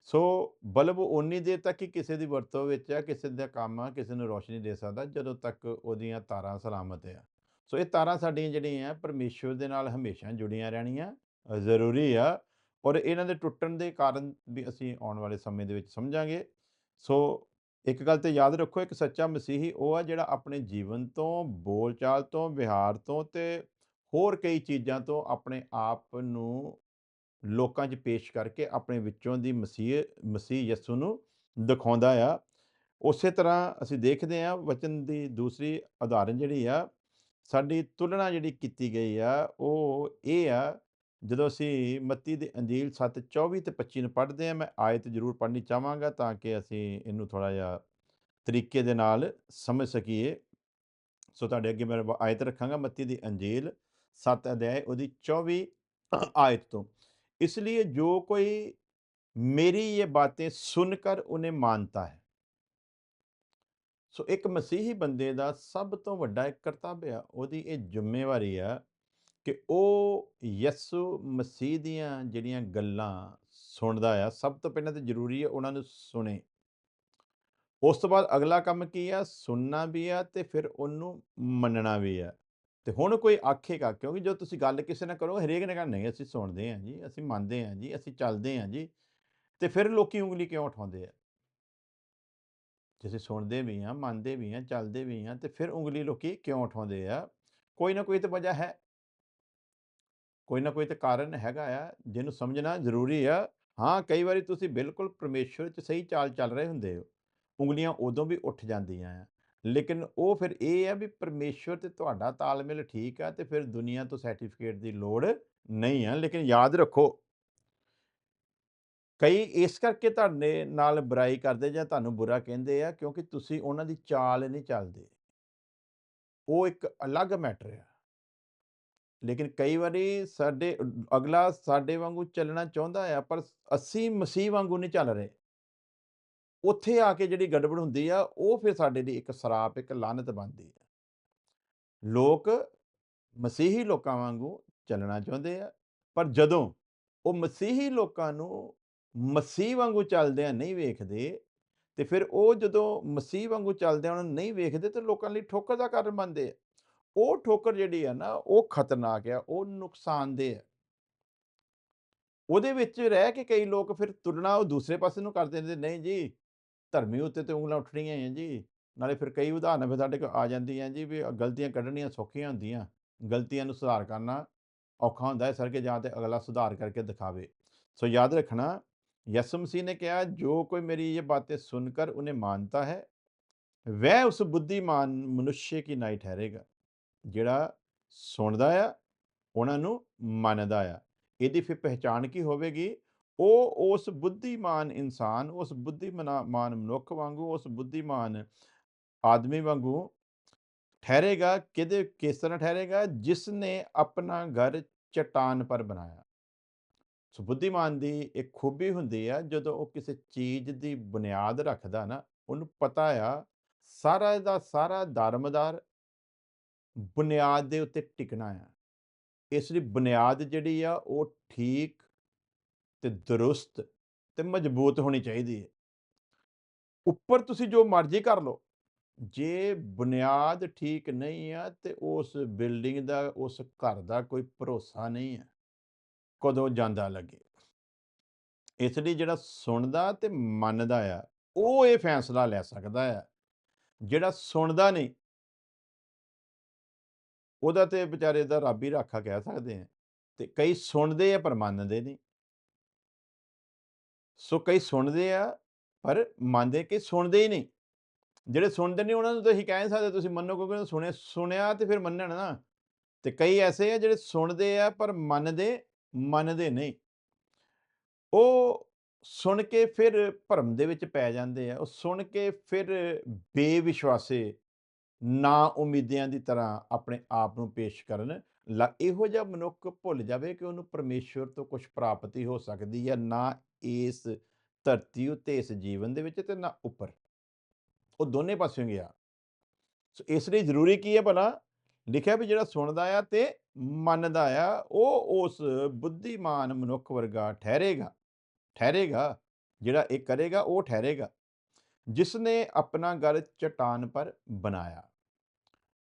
S1: ਸੋ ਬਲਬ ਉਨੀ ਦੇਰ ਤੱਕ ਹੀ ਕਿਸੇ ਦੀ ਵਰਤੋਂ ਵਿੱਚ ਆ, ਕਿਸੇ ਦਾ ਕੰਮ ਆ, ਕਿਸੇ ਨੂੰ ਰੋਸ਼ਨੀ ਦੇ ਸਕਦਾ ਜਦੋਂ ਤੱਕ ਉਹਦੀਆਂ ਤਾਰਾਂ ਸਲਾਮਤ ਆ। ਸੋ ਇਹ ਤਾਰਾਂ ਸਾਡੀਆਂ ਜਿਹੜੀਆਂ ਪਰਮੇਸ਼ਵਰ ਦੇ ਨਾਲ ਹਮੇਸ਼ਾ ਜੁੜੀਆਂ ਰਹਿਣੀਆਂ ਜ਼ਰੂਰੀ ਆ ਔਰ ਇਹਨਾਂ ਦੇ ਟੁੱਟਣ ਦੇ ਕਾਰਨ ਵੀ ਅਸੀਂ ਆਉਣ ਵਾਲੇ ਸਮੇਂ ਦੇ ਵਿੱਚ ਸਮਝਾਂਗੇ। ਸੋ ਇੱਕ ਗੱਲ ਤੇ ਯਾਦ ਰੱਖੋ, ਇੱਕ ਸੱਚਾ ਮਸੀਹੀ ਉਹ ਆ ਜਿਹੜਾ ਆਪਣੇ ਜੀਵਨ ਤੋਂ, ਬੋਲਚਾਲ ਤੋਂ, ਵਿਹਾਰ ਤੋਂ ਤੇ ਹੋਰ ਕਈ ਚੀਜ਼ਾਂ ਤੋਂ ਆਪਣੇ ਆਪ ਨੂੰ ਲੋਕਾਂ 'ਚ ਪੇਸ਼ ਕਰਕੇ ਆਪਣੇ ਵਿੱਚੋਂ ਦੀ ਮਸੀਹ ਮਸੀਹ ਯਿਸੂ ਨੂੰ ਦਿਖਾਉਂਦਾ ਆ। ਉਸੇ ਤਰ੍ਹਾਂ ਅਸੀਂ ਦੇਖਦੇ ਆ ਵਚਨ ਦੀ ਦੂਸਰੀ ਉਦਾਹਰਨ ਜਿਹੜੀ ਆ, ਸਾਡੀ ਤੁਲਨਾ ਜਿਹੜੀ ਕੀਤੀ ਗਈ ਆ, ਉਹ ਇਹ ਆ, ਜਦੋਂ ਅਸੀਂ ਮੱਤੀ ਦੀ ਅੰਜੀਲ 7 24 ਤੇ 25 ਨੂੰ ਪੜ੍ਹਦੇ ਆ ਮੈਂ ਆਇਤ ਜ਼ਰੂਰ ਪੜ੍ਹਨੀ ਚਾਹਾਂਗਾ ਤਾਂ ਕਿ ਅਸੀਂ ਇਹਨੂੰ ਥੋੜਾ ਜਿਹਾ ਤਰੀਕੇ ਦੇ ਨਾਲ ਸਮਝ ਸਕੀਏ। ਸੋ ਤੁਹਾਡੇ ਅੱਗੇ ਮੈਂ ਆਇਤ ਰੱਖਾਂਗਾ, ਮੱਤੀ ਦੀ ਅੰਜੀਲ 7 ਅਧਿਆਇ, ਉਹਦੀ 24 ਆਇਤ ਤੋਂ। इसलिए जो कोई मेरी ये बातें सुनकर उन्हें मानता है ਸੋ ਇੱਕ ਮਸੀਹੀ ਬੰਦੇ ਦਾ ਸਭ ਤੋਂ ਵੱਡਾ ਇੱਕ ਕਰਤੱਵ ਆ ਉਹਦੀ ਇਹ ਜ਼ਿੰਮੇਵਾਰੀ ਆ ਕਿ ਉਹ ਯਿਸੂ ਮਸੀਹ ਦੀਆਂ ਜਿਹੜੀਆਂ ਗੱਲਾਂ ਸੁਣਦਾ ਆ ਸਭ ਤੋਂ ਪਹਿਲਾਂ ਤਾਂ ਜ਼ਰੂਰੀ ਹੈ ਉਹਨਾਂ ਨੂੰ ਸੁਣੇ ਉਸ ਤੋਂ ਬਾਅਦ ਅਗਲਾ ਕੰਮ ਕੀ ਆ ਸੁਣਨਾ ਵੀ ਆ ਤੇ ਫਿਰ ਉਹਨੂੰ ਮੰਨਣਾ ਵੀ ਆ ਤੇ ਹੁਣ ਕੋਈ ਆਖੇਗਾ, ਕਿਉਂਕਿ ਜੋ ਤੁਸੀਂ ਗੱਲ ਕਿਸੇ ਨਾਲ ਕਰੋ ਹਰੇਕ ਨੇ ਕਹਿਣਾ ਨਹੀਂ, ਅਸੀਂ ਸੁਣਦੇ ਹਾਂ ਜੀ, ਅਸੀਂ ਮੰਨਦੇ ਹਾਂ ਜੀ, ਅਸੀਂ ਚੱਲਦੇ ਹਾਂ ਜੀ। ਤੇ ਫਿਰ ਲੋਕੀ ਉਂਗਲੀ ਕਿਉਂ ਉਠਾਉਂਦੇ ਆ? ਜੇ ਅਸੀਂ ਸੁਣਦੇ ਵੀ ਹਾਂ, ਮੰਨਦੇ ਵੀ ਹਾਂ, ਚੱਲਦੇ ਵੀ ਹਾਂ, ਤੇ ਫਿਰ ਉਂਗਲੀ ਲੋਕੀ ਕਿਉਂ ਉਠਾਉਂਦੇ ਆ? ਕੋਈ ਨਾ ਕੋਈ ਤਾਂ ਵਜ੍ਹਾ ਹੈ। ਕੋਈ ਨਾ ਕੋਈ ਤਾਂ ਕਾਰਨ ਹੈਗਾ ਆ, ਜਿਹਨੂੰ ਸਮਝਣਾ ਜ਼ਰੂਰੀ ਆ। ਹਾਂ, ਕਈ ਵਾਰੀ ਤੁਸੀਂ ਬਿਲਕੁਲ ਪਰਮੇਸ਼ਵਰ 'ਚ ਸਹੀ ਚਾਲ ਚੱਲ ਰਹੇ ਹੁੰਦੇ ਹੋ। ਉਂਗਲੀਆਂ ਉਦੋਂ ਵੀ ਉੱਠ ਜਾਂਦੀਆਂ ਆ। ਲੇਕਿਨ ਉਹ ਫਿਰ ਇਹ ਆ ਵੀ ਪਰਮੇਸ਼ਵਰ ਤੇ ਤੁਹਾਡਾ ਤਾਲਮੇਲ ਠੀਕ ਆ ਤੇ ਫਿਰ ਦੁਨੀਆ ਤੋਂ ਸਰਟੀਫਿਕੇਟ ਦੀ ਲੋੜ ਨਹੀਂ ਆ, ਲੇਕਿਨ ਯਾਦ ਰੱਖੋ। ਕਈ ਇਸ ਕਰਕੇ ਤੁਹਾਡੇ ਨਾਲ ਬੁਰਾਈ ਕਰਦੇ ਜਾਂ ਤੁਹਾਨੂੰ ਬੁਰਾ ਕਹਿੰਦੇ ਆ ਕਿਉਂਕਿ ਤੁਸੀਂ ਉਹਨਾਂ ਦੀ ਚਾਲ ਨਹੀਂ ਚੱਲਦੇ। ਉਹ ਇੱਕ ਅਲੱਗ ਮੈਟਰ ਆ। ਲੇਕਿਨ ਕਈ ਵਾਰੀ ਸਾਡੇ ਅਗਲਾ ਸਾਡੇ ਵਾਂਗੂ ਚੱਲਣਾ ਚਾਹੁੰਦਾ ਆ, ਪਰ ਅਸੀਂ ਮਸੀਹ ਵਾਂਗੂ ਨਹੀਂ ਚੱਲ ਰਹੇ। ਉੱਥੇ ਆ ਕੇ ਜਿਹੜੀ ਗੜਬੜ ਹੁੰਦੀ ਆ, ਉਹ ਫਿਰ ਸਾਡੇ ਲਈ ਇੱਕ ਸਰਾਪ, ਇੱਕ ਲਾਨਤ ਬਣਦੀ ਆ। ਲੋਕ ਮਸੀਹੀ ਲੋਕਾਂ ਵਾਂਗੂ ਚੱਲਣਾ ਚਾਹੁੰਦੇ ਆ, ਪਰ ਜਦੋਂ ਉਹ ਮਸੀਹੀ ਲੋਕਾਂ ਨੂੰ ਮਸੀਹ ਵਾਂਗੂ ਚੱਲਦਿਆਂ ਨਹੀਂ ਵੇਖਦੇ, ਤੇ ਫਿਰ ਉਹ ਜਦੋਂ ਮਸੀਹ ਵਾਂਗੂ ਚੱਲਦਿਆਂ ਉਹਨਾਂ ਨੂੰ ਨਹੀਂ ਵੇਖਦੇ, ਤੇ ਲੋਕਾਂ ਲਈ ਠੋਕਰ ਦਾ ਕਾਰਨ ਬਣਦੇ ਆ। ਉਹ ਠੋਕਰ ਜਿਹੜੀ ਆ ਨਾ, ਉਹ ਖਤਰਨਾਕ ਆ, ਉਹ ਨੁਕਸਾਨਦੇਹ ਆ। ਉਹਦੇ ਵਿੱਚ ਰਹਿ ਕੇ ਕਈ ਲੋਕ ਫਿਰ ਤੁਰਨਾ ਉਹ ਦੂਸਰੇ ਪਾਸੇ ਨੂੰ ਕਰ ਦਿੰਦੇ ਨਹੀਂ ਜੀ ਧਰਮੀ ਉੱਤੇ ਤੇ ਉਂਗਲਾਂ ਉੱਠਣੀਆਂ ਹੈ ਜੀ। ਨਾਲੇ ਫਿਰ ਕਈ ਉਦਾਹਰਨਾਂ ਫਿਰ ਸਾਡੇ ਕੋਲ ਆ ਜਾਂਦੀਆਂ ਜੀ ਵੀ ਗਲਤੀਆਂ ਕੱਢਣੀਆਂ ਸੌਖੀਆਂ ਹੁੰਦੀਆਂ। ਗਲਤੀਆਂ ਨੂੰ ਸੁਧਾਰ ਕਰਨਾ ਔਖਾ ਹੁੰਦਾ ਹੈ ਸਰ ਕੇ ਜਾਂ ਤੇ ਅਗਲਾ ਸੁਧਾਰ ਕਰਕੇ ਦਿਖਾਵੇ। ਸੋ ਯਾਦ ਰੱਖਣਾ ਯਸਮ ਸੀ ਨੇ ਕਿਹਾ, ਜੋ ਕੋਈ ਮੇਰੀ ਇਹ ਬਾਤ ਸੁਣ ਕਰ ਉਹਨੇ ਮੰਨਤਾ ਹੈ, ਵਹ ਉਸ ਬੁੱਧੀਮਾਨ ਮਨੁਸ਼ੇ ਕੀ ਨਾਈ ਠਹਿਰੇਗਾ। ਜਿਹੜਾ ਸੁਣਦਾ ਆ, ਉਹਨਾਂ ਨੂੰ ਮੰਨਦਾ ਆ। ਇਹਦੀ ਫਿਰ ਪਹਿਚਾਨ ਕੀ ਹੋਵੇਗੀ? ਉਹ ਉਸ ਬੁੱਧੀਮਾਨ ਇਨਸਾਨ, ਉਸ ਬੁੱਧੀਮਾਨ ਮਨੁੱਖ ਵਾਂਗੂ, ਉਸ ਬੁੱਧੀਮਾਨ ਆਦਮੀ ਵਾਂਗੂ ਠਹਿਰੇਗਾ, ਕਿਹਦੇ, ਕਿਸ ਤਰ੍ਹਾਂ ਠਹਿਰੇਗਾ? ਜਿਸ ਨੇ ਆਪਣਾ ਘਰ ਚਟਾਨ ਪਰ ਬਣਾਇਆ। ਸੋ ਬੁੱਧੀਮਾਨ ਦੀ ਇੱਕ ਖੂਬੀ ਹੁੰਦੀ ਆ, ਜਦੋਂ ਉਹ ਕਿਸੇ ਚੀਜ਼ ਦੀ ਬੁਨਿਆਦ ਰੱਖਦਾ ਨਾ, ਉਹਨੂੰ ਪਤਾ ਆ, ਸਾਰਾ ਦਾ ਸਾਰਾ ਦਰਮਦਾਰ ਬੁਨਿਆਦ ਦੇ ਉੱਤੇ ਟਿਕਣਾ ਆ। ਇਸ ਲਈ ਬੁਨਿਆਦ ਜਿਹੜੀ ਆ, ਉਹ ਠੀਕ ਤੇ ਦਰੁਸਤ ਤੇ ਮਜ਼ਬੂਤ ਹੋਣੀ ਚਾਹੀਦੀ ਹੈ ਉੱਪਰ ਤੁਸੀਂ ਜੋ ਮਰਜ਼ੀ ਕਰ ਲਓ, ਜੇ ਬੁਨਿਆਦ ਠੀਕ ਨਹੀਂ ਆ ਤੇ ਉਸ ਬਿਲਡਿੰਗ ਦਾ, ਉਸ ਘਰ ਦਾ ਕੋਈ ਭਰੋਸਾ ਨਹੀਂ ਹੈ ਕਦੋਂ ਜਾਂਦਾ ਲੱਗੇ। ਇਸ ਲਈ ਜਿਹੜਾ ਸੁਣਦਾ ਤੇ ਮੰਨਦਾ ਆ, ਉਹ ਇਹ ਫੈਸਲਾ ਲੈ ਸਕਦਾ ਆ, ਜਿਹੜਾ ਸੁਣਦਾ ਨਹੀਂ ਉਹਦਾ ਤੇ ਵਿਚਾਰੇ ਦਾ ਰੱਬ ਹੀ ਰਾਖਾ ਕਹਿ ਸਕਦੇ ਆ, ਤੇ ਕਈ ਸੁਣਦੇ ਆ ਪਰ ਮੰਨਦੇ ਨਹੀਂ। ਸੋ ਕਈ ਸੁਣਦੇ ਆ, ਪਰ ਮੰਨਦੇ ਕਿ ਸੁਣਦੇ ਹੀ ਨਹੀਂ। ਜਿਹੜੇ ਸੁਣਦੇ ਨਹੀਂ ਉਹਨਾਂ ਨੂੰ ਤਾਂ ਅਸੀਂ ਕਹਿ ਨਹੀਂ ਸਕਦੇ, ਤੁਸੀਂ ਮੰਨੋ ਕਿਉਂਕਿ ਸੁਣਿਆ ਸੁਣਿਆ ਤੇ ਫਿਰ ਮੰਨਣ ਨਾ। ਤੇ ਕਈ ਐਸੇ ਆ ਜਿਹੜੇ ਸੁਣਦੇ ਆ ਪਰ ਮੰਨਦੇ ਮੰਨਦੇ ਨਹੀਂ। ਉਹ ਸੁਣ ਕੇ ਫਿਰ ਭਰਮ ਦੇ ਵਿੱਚ ਪੈ ਜਾਂਦੇ ਆ। ਉਹ ਸੁਣ ਕੇ ਫਿਰ ਬੇਵਿਸ਼ਵਾਸੇ, ਨਾ ਉਮੀਦਿਆਂ ਦੀ ਤਰ੍ਹਾਂ ਆਪਣੇ ਆਪ ਨੂੰ ਪੇਸ਼ ਕਰਨ। ਇਹੋ ਜਿਹਾ ਮਨੁੱਖ ਭੁੱਲ ਜਾਵੇ ਕਿ ਉਹਨੂੰ ਪਰਮੇਸ਼ਵਰ ਤੋਂ ਕੁਝ ਪ੍ਰਾਪਤੀ ਹੋ ਸਕਦੀ ਹੈ ਨਾ ਇਸ ਧਰਤੀ ਉੱਤੇ, ਇਸ ਜੀਵਨ ਦੇ ਵਿੱਚ ਤੇ ਨਾ ਉੱਪਰ। ਉਹ ਦੋਨੇ ਪਾਸਿਓਂ ਗਿਆ ਸੋ ਇਸ ਲਈ ਜ਼ਰੂਰੀ ਕੀ ਹੈ ਭਲਾ? ਲਿਖਿਆ ਵੀ ਜਿਹੜਾ ਸੁਣਦਾ ਆ ਤੇ ਮੰਨਦਾ ਆ, ਉਹ ਉਸ ਬੁੱਧੀਮਾਨ ਮਨੁੱਖ ਵਰਗਾ ਠਹਿਰੇਗਾ। ਠਹਿਰੇਗਾ, ਜਿਹੜਾ ਇਹ ਕਰੇਗਾ, ਉਹ ਠਹਿਰੇਗਾ। ਜਿਸ ਨੇ ਆਪਣਾ ਘਰ ਚਟਾਨ ਪਰ ਬਣਾਇਆ।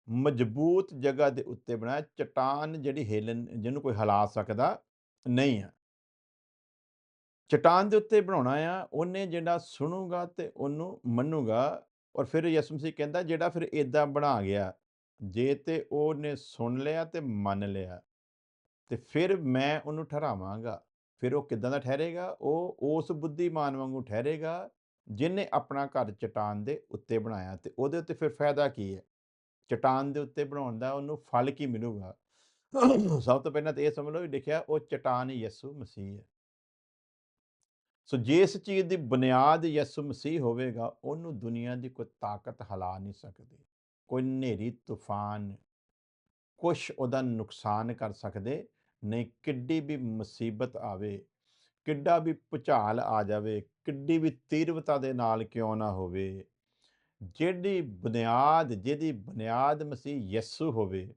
S1: ਮਜ਼ਬੂਤ ਜਗ੍ਹਾ ਦੇ ਉੱਤੇ ਬਣਾਇਆ, ਚਟਾਨ ਜਿਹੜੀ ਹਿਲਨ ਜਿਹਨੂੰ ਕੋਈ ਹਿਲਾ ਸਕਦਾ ਨਹੀਂ ਆ ਚਟਾਨ ਦੇ ਉੱਤੇ ਬਣਾਉਣਾ ਆ, ਉਹਨੇ ਜਿਹੜਾ ਸੁਣੂਗਾ ਤੇ ਉਹਨੂੰ ਮੰਨੂਗਾ ਔਰ ਫਿਰ ਯਿਸੂ ਮਸੀਹ ਕਹਿੰਦਾ, ਜਿਹੜਾ ਫਿਰ ਇਦਾਂ ਬਣਾ ਗਿਆ, ਜੇ ਤੇ ਉਹਨੇ ਸੁਣ ਲਿਆ ਤੇ ਮੰਨ ਲਿਆ, ਤੇ ਫਿਰ ਮੈਂ ਉਹਨੂੰ ਠਹਿਰਾਵਾਂਗਾ। ਫਿਰ ਉਹ ਕਿਦਾਂ ਦਾ ਠਹਿਰੇਗਾ? ਉਹ ਉਸ ਬੁੱਧੀਮਾਨ ਵਾਂਗੂ ਠਹਿਰੇਗਾ, ਜਿਹਨੇ ਆਪਣਾ ਘਰ ਚਟਾਨ ਦੇ ਉੱਤੇ ਬਣਾਇਆ ਤੇ ਉਹਦੇ ਉੱਤੇ ਫਿਰ ਫਾਇਦਾ ਕੀ ਹੈ? ਚਟਾਨ ਦੇ ਉੱਤੇ ਬਣਾਉਣ ਦਾ ਉਹਨੂੰ ਫਲ ਕੀ ਮਿਲੂਗਾ? ਸਭ ਤੋਂ ਪਹਿਲਾਂ ਤਾਂ ਇਹ ਸਮਝ ਲਓ ਵੀ ਲਿਖਿਆ ਉਹ ਚਟਾਨ ਯਿਸੂ ਮਸੀਹ ਹੈ। ਸੋ ਜਿਸ ਚੀਜ਼ ਦੀ ਬੁਨਿਆਦ ਯਿਸੂ ਮਸੀਹ ਹੋਵੇਗਾ, ਉਹਨੂੰ ਦੁਨੀਆ ਦੀ ਕੋਈ ਤਾਕਤ ਹਿਲਾ ਨਹੀਂ ਸਕਦੀ। ਕੋਈ ਹਨੇਰੀ, ਤੂਫਾਨ, ਕੁਛ ਉਹਦਾ ਨੁਕਸਾਨ ਕਰ ਸਕਦੇ, ਨਹੀਂ ਕਿੱਡੀ ਵੀ ਮੁਸੀਬਤ ਆਵੇ, ਕਿੱਡਾ ਵੀ ਭੁਚਾਲ ਆ ਜਾਵੇ, ਕਿੱਡੀ ਵੀ ਤੀਰਵਤਾ ਦੇ ਨਾਲ ਕਿਉਂ ਨਾ ਹੋਵੇ ਜਿਹੜੀ ਬੁਨਿਆਦ, ਜਿਹਦੀ ਬੁਨਿਆਦ ਮਸੀਹ ਯਿਸੂ ਹੋਵੇ,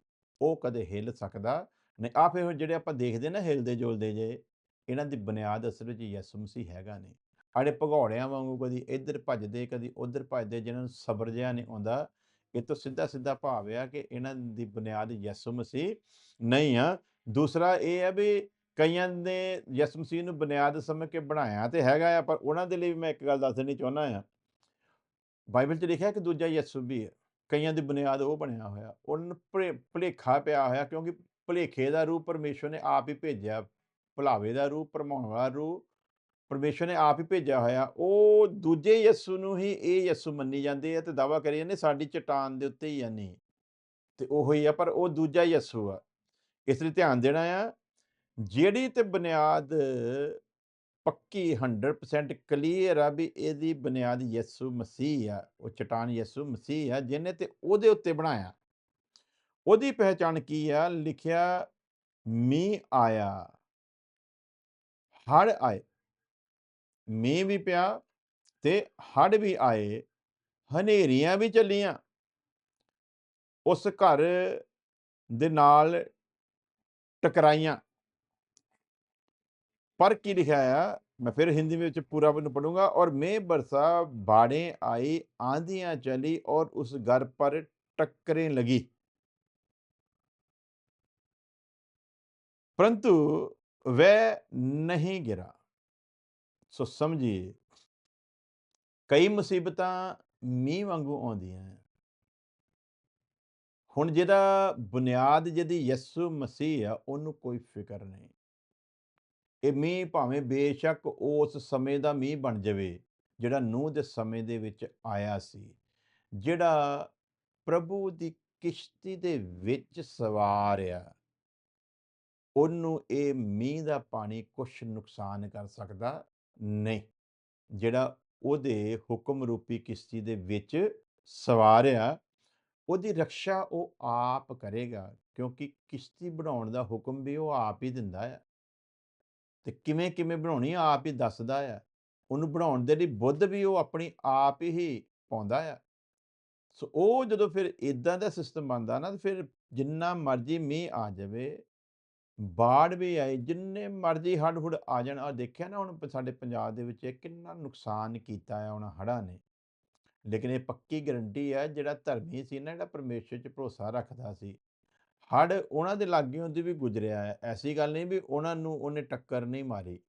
S1: ਉਹ ਕਦੇ ਹਿੱਲ ਸਕਦਾ ਨਹੀਂ। ਆ ਫਿਰ ਜਿਹੜੇ ਆਪਾਂ ਦੇਖਦੇ ਨਾ ਹਿਲਦੇ ਜੁਲਦੇ ਜੇ, ਇਹਨਾਂ ਦੀ ਬੁਨਿਆਦ ਅਸਲ ਵਿੱਚ ਯਿਸੂ ਮਸੀਹ ਹੈਗਾ ਨਹੀਂ। ਆੜੇ ਭਗੌੜਿਆਂ ਵਾਂਗੂ ਕਦੀ ਇੱਧਰ ਭੱਜਦੇ, ਕਦੀ ਉੱਧਰ ਭੱਜਦੇ, ਜਿਹਨਾਂ ਨੂੰ ਸਬਰ ਜਿਹਾ ਨਹੀਂ ਆਉਂਦਾ, ਇਹ ਤੋਂ ਸਿੱਧਾ ਸਿੱਧਾ ਭਾਵ ਆ ਕਿ ਇਹਨਾਂ ਦੀ ਬੁਨਿਆਦ ਯਿਸੂ ਮਸੀਹ ਨਹੀਂ ਆ। ਦੂਸਰਾ ਇਹ ਹੈ ਵੀ ਕਈਆਂ ਨੇ ਯਿਸੂ ਮਸੀਹ ਨੂੰ ਬੁਨਿਆਦ ਸਮਝ ਕੇ ਬਣਾਇਆ ਤੇ ਹੈਗਾ ਆ, ਪਰ ਉਹਨਾਂ ਦੇ ਲਈ ਵੀ ਮੈਂ ਇੱਕ ਗੱਲ ਦੱਸ ਦੇਣੀ ਚਾਹੁੰਦਾ ਆ ਬਾਈਬਲ 'ਚ ਲਿਖਿਆ ਕਿ ਦੂਜਾ ਯਿਸੂ ਵੀ ਹੈ। ਕਈਆਂ ਦੀ ਬੁਨਿਆਦ ਉਹ ਬਣਿਆ ਹੋਇਆ। ਉਹਨਾਂ ਨੂੰ ਭੁਲੇ- ਭੁਲੇਖਾ ਪਿਆ ਹੋਇਆ ਕਿਉਂਕਿ ਭੁਲੇਖੇ ਦਾ ਰੂਪ ਪਰਮੇਸ਼ਵਰ ਨੇ ਆਪ ਹੀ ਭੇਜਿਆ। ਭੁਲਾਵੇ ਦਾ ਰੂਪ, ਭਰਮਾਉਣ ਵਾਲਾ ਰੂਪ ਪਰਮੇਸ਼ਵਰ ਨੇ ਆਪ ਹੀ ਭੇਜਿਆ ਹੋਇਆ। ਉਹ ਦੂਜੇ ਯਿਸੂ ਨੂੰ ਹੀ ਇਹ ਯਿਸੂ ਮੰਨੀ ਜਾਂਦੇ ਆ ਤੇ ਦਾਵਾ ਕਰੀ ਜਾਂਦੇ ਸਾਡੀ ਚਟਾਨ ਦੇ ਉੱਤੇ ਹੀ ਆ ਨਹੀਂ। ਤੇ ਉਹ ਹੀ ਆ ਪਰ ਉਹ ਦੂਜਾ ਯਿਸੂ ਆ। ਇਸ ਲਈ ਧਿਆਨ ਦੇਣਾ ਆ, ਜਿਹੜੀ ਤੇ ਬੁਨਿਆਦ ਪੱਕੀ 100% ਕਲੀਅਰ ਆ ਵੀ ਇਹਦੀ ਬੁਨਿਆਦ ਯਿਸੂ ਮਸੀਹ ਆ, ਉਹ ਚਟਾਨ ਯਿਸੂ ਮਸੀਹ ਆ, ਜਿਹਨੇ ਤੇ ਉਹਦੇ ਉੱਤੇ ਬਣਾਇਆ। ਉਹਦੀ ਪਹਿਚਾਣ ਕੀ ਆ? ਲਿਖਿਆ, ਮੀਂਹ ਆਇਆ। ਹੜ ਆਏ। ਮੀਂਹ ਵੀ ਪਿਆ ਤੇ ਹੜ ਵੀ ਆਏ। ਹਨੇਰੀਆਂ ਵੀ ਚੱਲੀਆਂ। ਉਸ ਘਰ ਦੇ ਨਾਲ ਟਕਰਾਈਆਂ। ਪਰ ਕੀ ਲਿਖਿਆ ਆ ਮੈਂ ਫਿਰ ਹਿੰਦੀ ਵਿੱਚ पूरा वन पढ़ूंगा और मैं बरसा बाढ़ें आई आंधियां चली और उस घर पर टक्करें लगी परंतु वह नहीं गिरा ਸੋ ਸਮਝੀਏ ਕਈ ਮੁਸੀਬਤਾਂ ਮੀਂਹ ਵਾਂਗੂ ਆਉਂਦੀਆਂ ਹੈ ਹੁਣ ਜਿਹਦਾ ਬੁਨਿਆਦ ਜਿਹਦੀ ਯਿਸੂ ਮਸੀਹ ਆ ਉਹਨੂੰ ਕੋਈ ਫਿਕਰ ਨਹੀਂ ਇਹ ਮੀਂਹ ਭਾਵੇਂ ਬੇਸ਼ੱਕ ਉਸ ਸਮੇਂ ਦਾ ਮੀਂਹ ਬਣ ਜਾਵੇ, ਜਿਹੜਾ ਨੂਹ ਦੇ ਸਮੇਂ ਦੇ ਵਿੱਚ ਆਇਆ ਸੀ, ਜਿਹੜਾ ਪ੍ਰਭੂ ਦੀ ਕਿਸ਼ਤੀ ਦੇ ਵਿੱਚ ਸਵਾਰ ਆ, ਉਹਨੂੰ ਇਹ ਮੀਂਹ ਦਾ ਪਾਣੀ ਕੁਝ ਨੁਕਸਾਨ ਕਰ ਸਕਦਾ ਨਹੀਂ, ਜਿਹੜਾ ਉਹਦੇ ਹੁਕਮ ਰੂਪੀ ਕਿਸ਼ਤੀ ਦੇ ਵਿੱਚ ਸਵਾਰ ਆ, ਉਹਦੀ ਰੱਖਿਆ ਉਹ ਆਪ ਕਰੇਗਾ, ਕਿਉਂਕਿ ਕਿਸ਼ਤੀ ਬਣਾਉਣ ਦਾ ਹੁਕਮ ਵੀ ਉਹ ਆਪ ਹੀ ਦਿੰਦਾ ਆ। ਤੇ ਕਿਵੇਂ ਕਿਵੇਂ ਬਣਾਉਣੀ ਆਪ ਹੀ ਦੱਸਦਾ ਆ। ਉਹਨੂੰ ਬਣਾਉਣ ਦੇ ਲਈ ਬੁੱਧ ਵੀ ਉਹ ਆਪਣੀ ਆਪ ਹੀ ਪਾਉਂਦਾ ਆ। ਸੋ ਉਹ ਜਦੋਂ ਫਿਰ ਇਦਾਂ ਦਾ ਸਿਸਟਮ ਬਣਦਾ ਨਾ, ਤੇ ਫਿਰ ਜਿੰਨਾ ਮਰਜ਼ੀ ਮੀਂਹ ਆ ਜਾਵੇ, ਬਾੜ ਵੀ ਆਏ, ਜਿੰਨੇ ਮਰਜ਼ੀ ਹੜ ਹੁੜ ਆ ਜਾਣ। ਆ ਦੇਖਿਆ ਨਾ ਹੁਣ ਸਾਡੇ ਪੰਜਾਬ ਦੇ ਵਿੱਚ ਇਹ ਕਿੰਨਾ ਨੁਕਸਾਨ ਕੀਤਾ ਆ ਉਹਨਾਂ ਹੜ੍ਹਾਂ ਨੇ। ਲੇਕਿਨ ਇਹ ਪੱਕੀ ਗਰੰਟੀ ਹੈ ਜਿਹੜਾ ਧਰਮੀ ਸੀ ਨਾ, ਜਿਹੜਾ ਪਰਮੇਸ਼ਰ 'ਚ ਭਰੋਸਾ ਰੱਖਦਾ ਸੀ। ਹੜ੍ਹ ਉਹਨਾਂ ਦੇ ਲਾਗੇ ਹੁੰਦੀ ਵੀ ਗੁਜ਼ਰਿਆ ਹੈ। ਐਸੀ ਗੱਲ ਨਹੀਂ ਵੀ ਉਹਨਾਂ ਨੂੰ ਉਹਨੇ ਟੱਕਰ ਨਹੀਂ ਮਾਰੀ,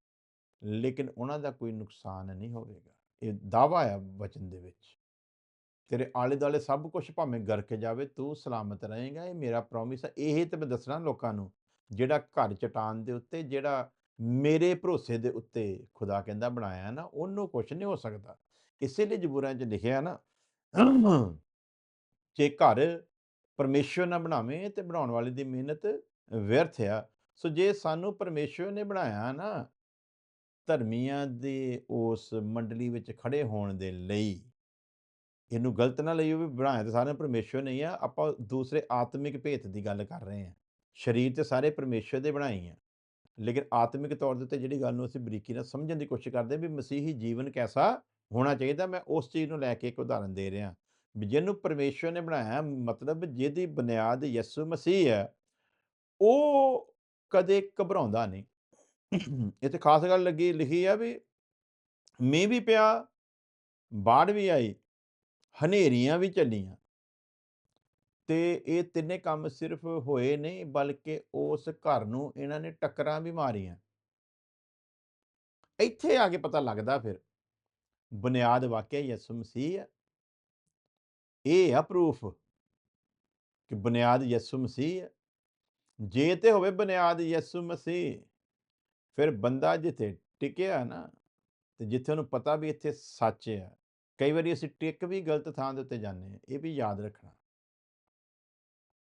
S1: ਲੇਕਿਨ ਉਹਨਾਂ ਦਾ ਕੋਈ ਨੁਕਸਾਨ ਨਹੀਂ ਹੋਵੇਗਾ। ਇਹ ਦਾਵਾ ਹੈ ਵਚਨ ਦੇ ਵਿੱਚ। ਤੇਰੇ ਆਲੇ ਦੁਆਲੇ ਸਭ ਕੁਝ ਭਾਵੇਂ ਗਰਕ ਜਾਵੇ, ਤੂੰ ਸਲਾਮਤ ਰਹੇਗਾ। ਇਹ ਮੇਰਾ ਪ੍ਰੋਮਿਸ ਹੈ ਇਹ ਤੇ ਮੈਂ ਦੱਸਣਾ ਲੋਕਾਂ ਨੂੰ, ਜਿਹੜਾ ਘਰ ਚਟਾਨ ਦੇ ਉੱਤੇ, ਜਿਹੜਾ ਮੇਰੇ ਭਰੋਸੇ ਦੇ ਉੱਤੇ ਖੁਦਾ ਕਹਿੰਦਾ ਬਣਾਇਆ ਨਾ, ਉਹਨੂੰ ਕੁਝ ਨਹੀਂ ਹੋ ਸਕਦਾ। ਇਸੇ ਲਈ ਜ਼ਬੂਰਾਂ 'ਚ ਲਿਖਿਆ ਨਾ, ਜੇ ਘਰ ਪਰਮੇਸ਼ਵਰ ਨਾ ਬਣਾਵੇ ਤੇ ਬਣਾਉਣ ਵਾਲੇ ਦੀ ਮਿਹਨਤ ਵਿਅਰਥ ਆ। ਸੋ ਜੇ ਸਾਨੂੰ ਪਰਮੇਸ਼ਵਰ ਨੇ ਬਣਾਇਆ ਨਾ, ਧਰਮੀਆਂ ਦੇ ਉਸ ਮੰਡਲੀ ਵਿੱਚ ਖੜੇ ਹੋਣ ਦੇ ਲਈ, ਇਹਨੂੰ ਗਲਤ ਨਾ ਲਈਓ ਵੀ ਬਣਾਇਆ ਤਾਂ ਸਾਰੇ ਪਰਮੇਸ਼ਵਰ ਨਹੀਂ ਆ, ਆਪਾਂ ਦੂਸਰੇ ਆਤਮਿਕ ਭੇਤ ਦੀ ਗੱਲ ਕਰ ਰਹੇ ਹਾਂ। ਸਰੀਰ ਤੇ ਸਾਰੇ ਪਰਮੇਸ਼ਵਰ ਦੇ ਬਣਾਏ ਆ। ਲੇਕਿਨ ਆਤਮਿਕ ਤੌਰ ਦੇ ਉੱਤੇ ਜਿਹੜੀ ਗੱਲ ਨੂੰ ਅਸੀਂ ਬਰੀਕੀ ਨਾਲ ਸਮਝਣ ਦੀ ਕੋਸ਼ਿਸ਼ ਕਰਦੇ ਵੀ ਮਸੀਹੀ ਜੀਵਨ ਕੈਸਾ ਹੋਣਾ ਚਾਹੀਦਾ, ਮੈਂ ਉਸ ਚੀਜ਼ ਨੂੰ ਲੈ ਕੇ ਇੱਕ ਉਦਾਹਰਨ ਦੇ ਰਿਹਾ। ਵੀ ਜਿਹਨੂੰ ਪਰਮੇਸ਼ਵਰ ਨੇ ਬਣਾਇਆ ਮਤਲਬ ਜਿਹਦੀ ਬੁਨਿਆਦ ਯਿਸੂ ਮਸੀਹ ਹੈ, ਉਹ ਕਦੇ ਘਬਰਾਉਂਦਾ ਨਹੀਂ। ਇਹ ਇੱਥੇ ਖਾਸ ਗੱਲ ਲੱਗੀ, ਲਿਖੀ ਆ ਵੀ ਮੀਂਹ ਵੀ ਪਿਆ, ਬਾੜ ਵੀ ਆਈ, ਹਨੇਰੀਆਂ ਵੀ ਚੱਲੀਆਂ। ਤੇ ਇਹ ਤਿੰਨੇ ਕੰਮ ਸਿਰਫ ਹੋਏ ਨਹੀਂ, ਬਲਕਿ ਉਸ ਘਰ ਨੂੰ ਇਹਨਾਂ ਨੇ ਟੱਕਰਾਂ ਵੀ ਮਾਰੀਆਂ। ਇੱਥੇ ਆ ਕੇ ਪਤਾ ਲੱਗਦਾ ਫਿਰ, ਬੁਨਿਆਦ ਵਾਕਿਆ ਯਿਸੂ ਮਸੀਹ ਹੈ। ਇਹ ਆ ਪ੍ਰੂਫ ਕਿ ਬੁਨਿਆਦ ਯਿਸੂ ਮਸੀਹ ਹੈ ਜੇ ਤੇ ਹੋਵੇ ਬੁਨਿਆਦ ਯਿਸੂ ਮਸੀਹ, ਫਿਰ ਬੰਦਾ ਜਿੱਥੇ ਟਿਕਿਆ ਨਾ, ਤੇ ਜਿੱਥੇ ਉਹਨੂੰ ਪਤਾ ਵੀ ਇੱਥੇ ਸੱਚ ਹੈ ਕਈ ਵਾਰੀ ਅਸੀਂ ਟਿਕ ਵੀ ਗਲਤ ਥਾਂ ਦੇ ਉੱਤੇ ਜਾਂਦੇ ਹਾਂ, ਇਹ ਵੀ ਯਾਦ ਰੱਖਣਾ।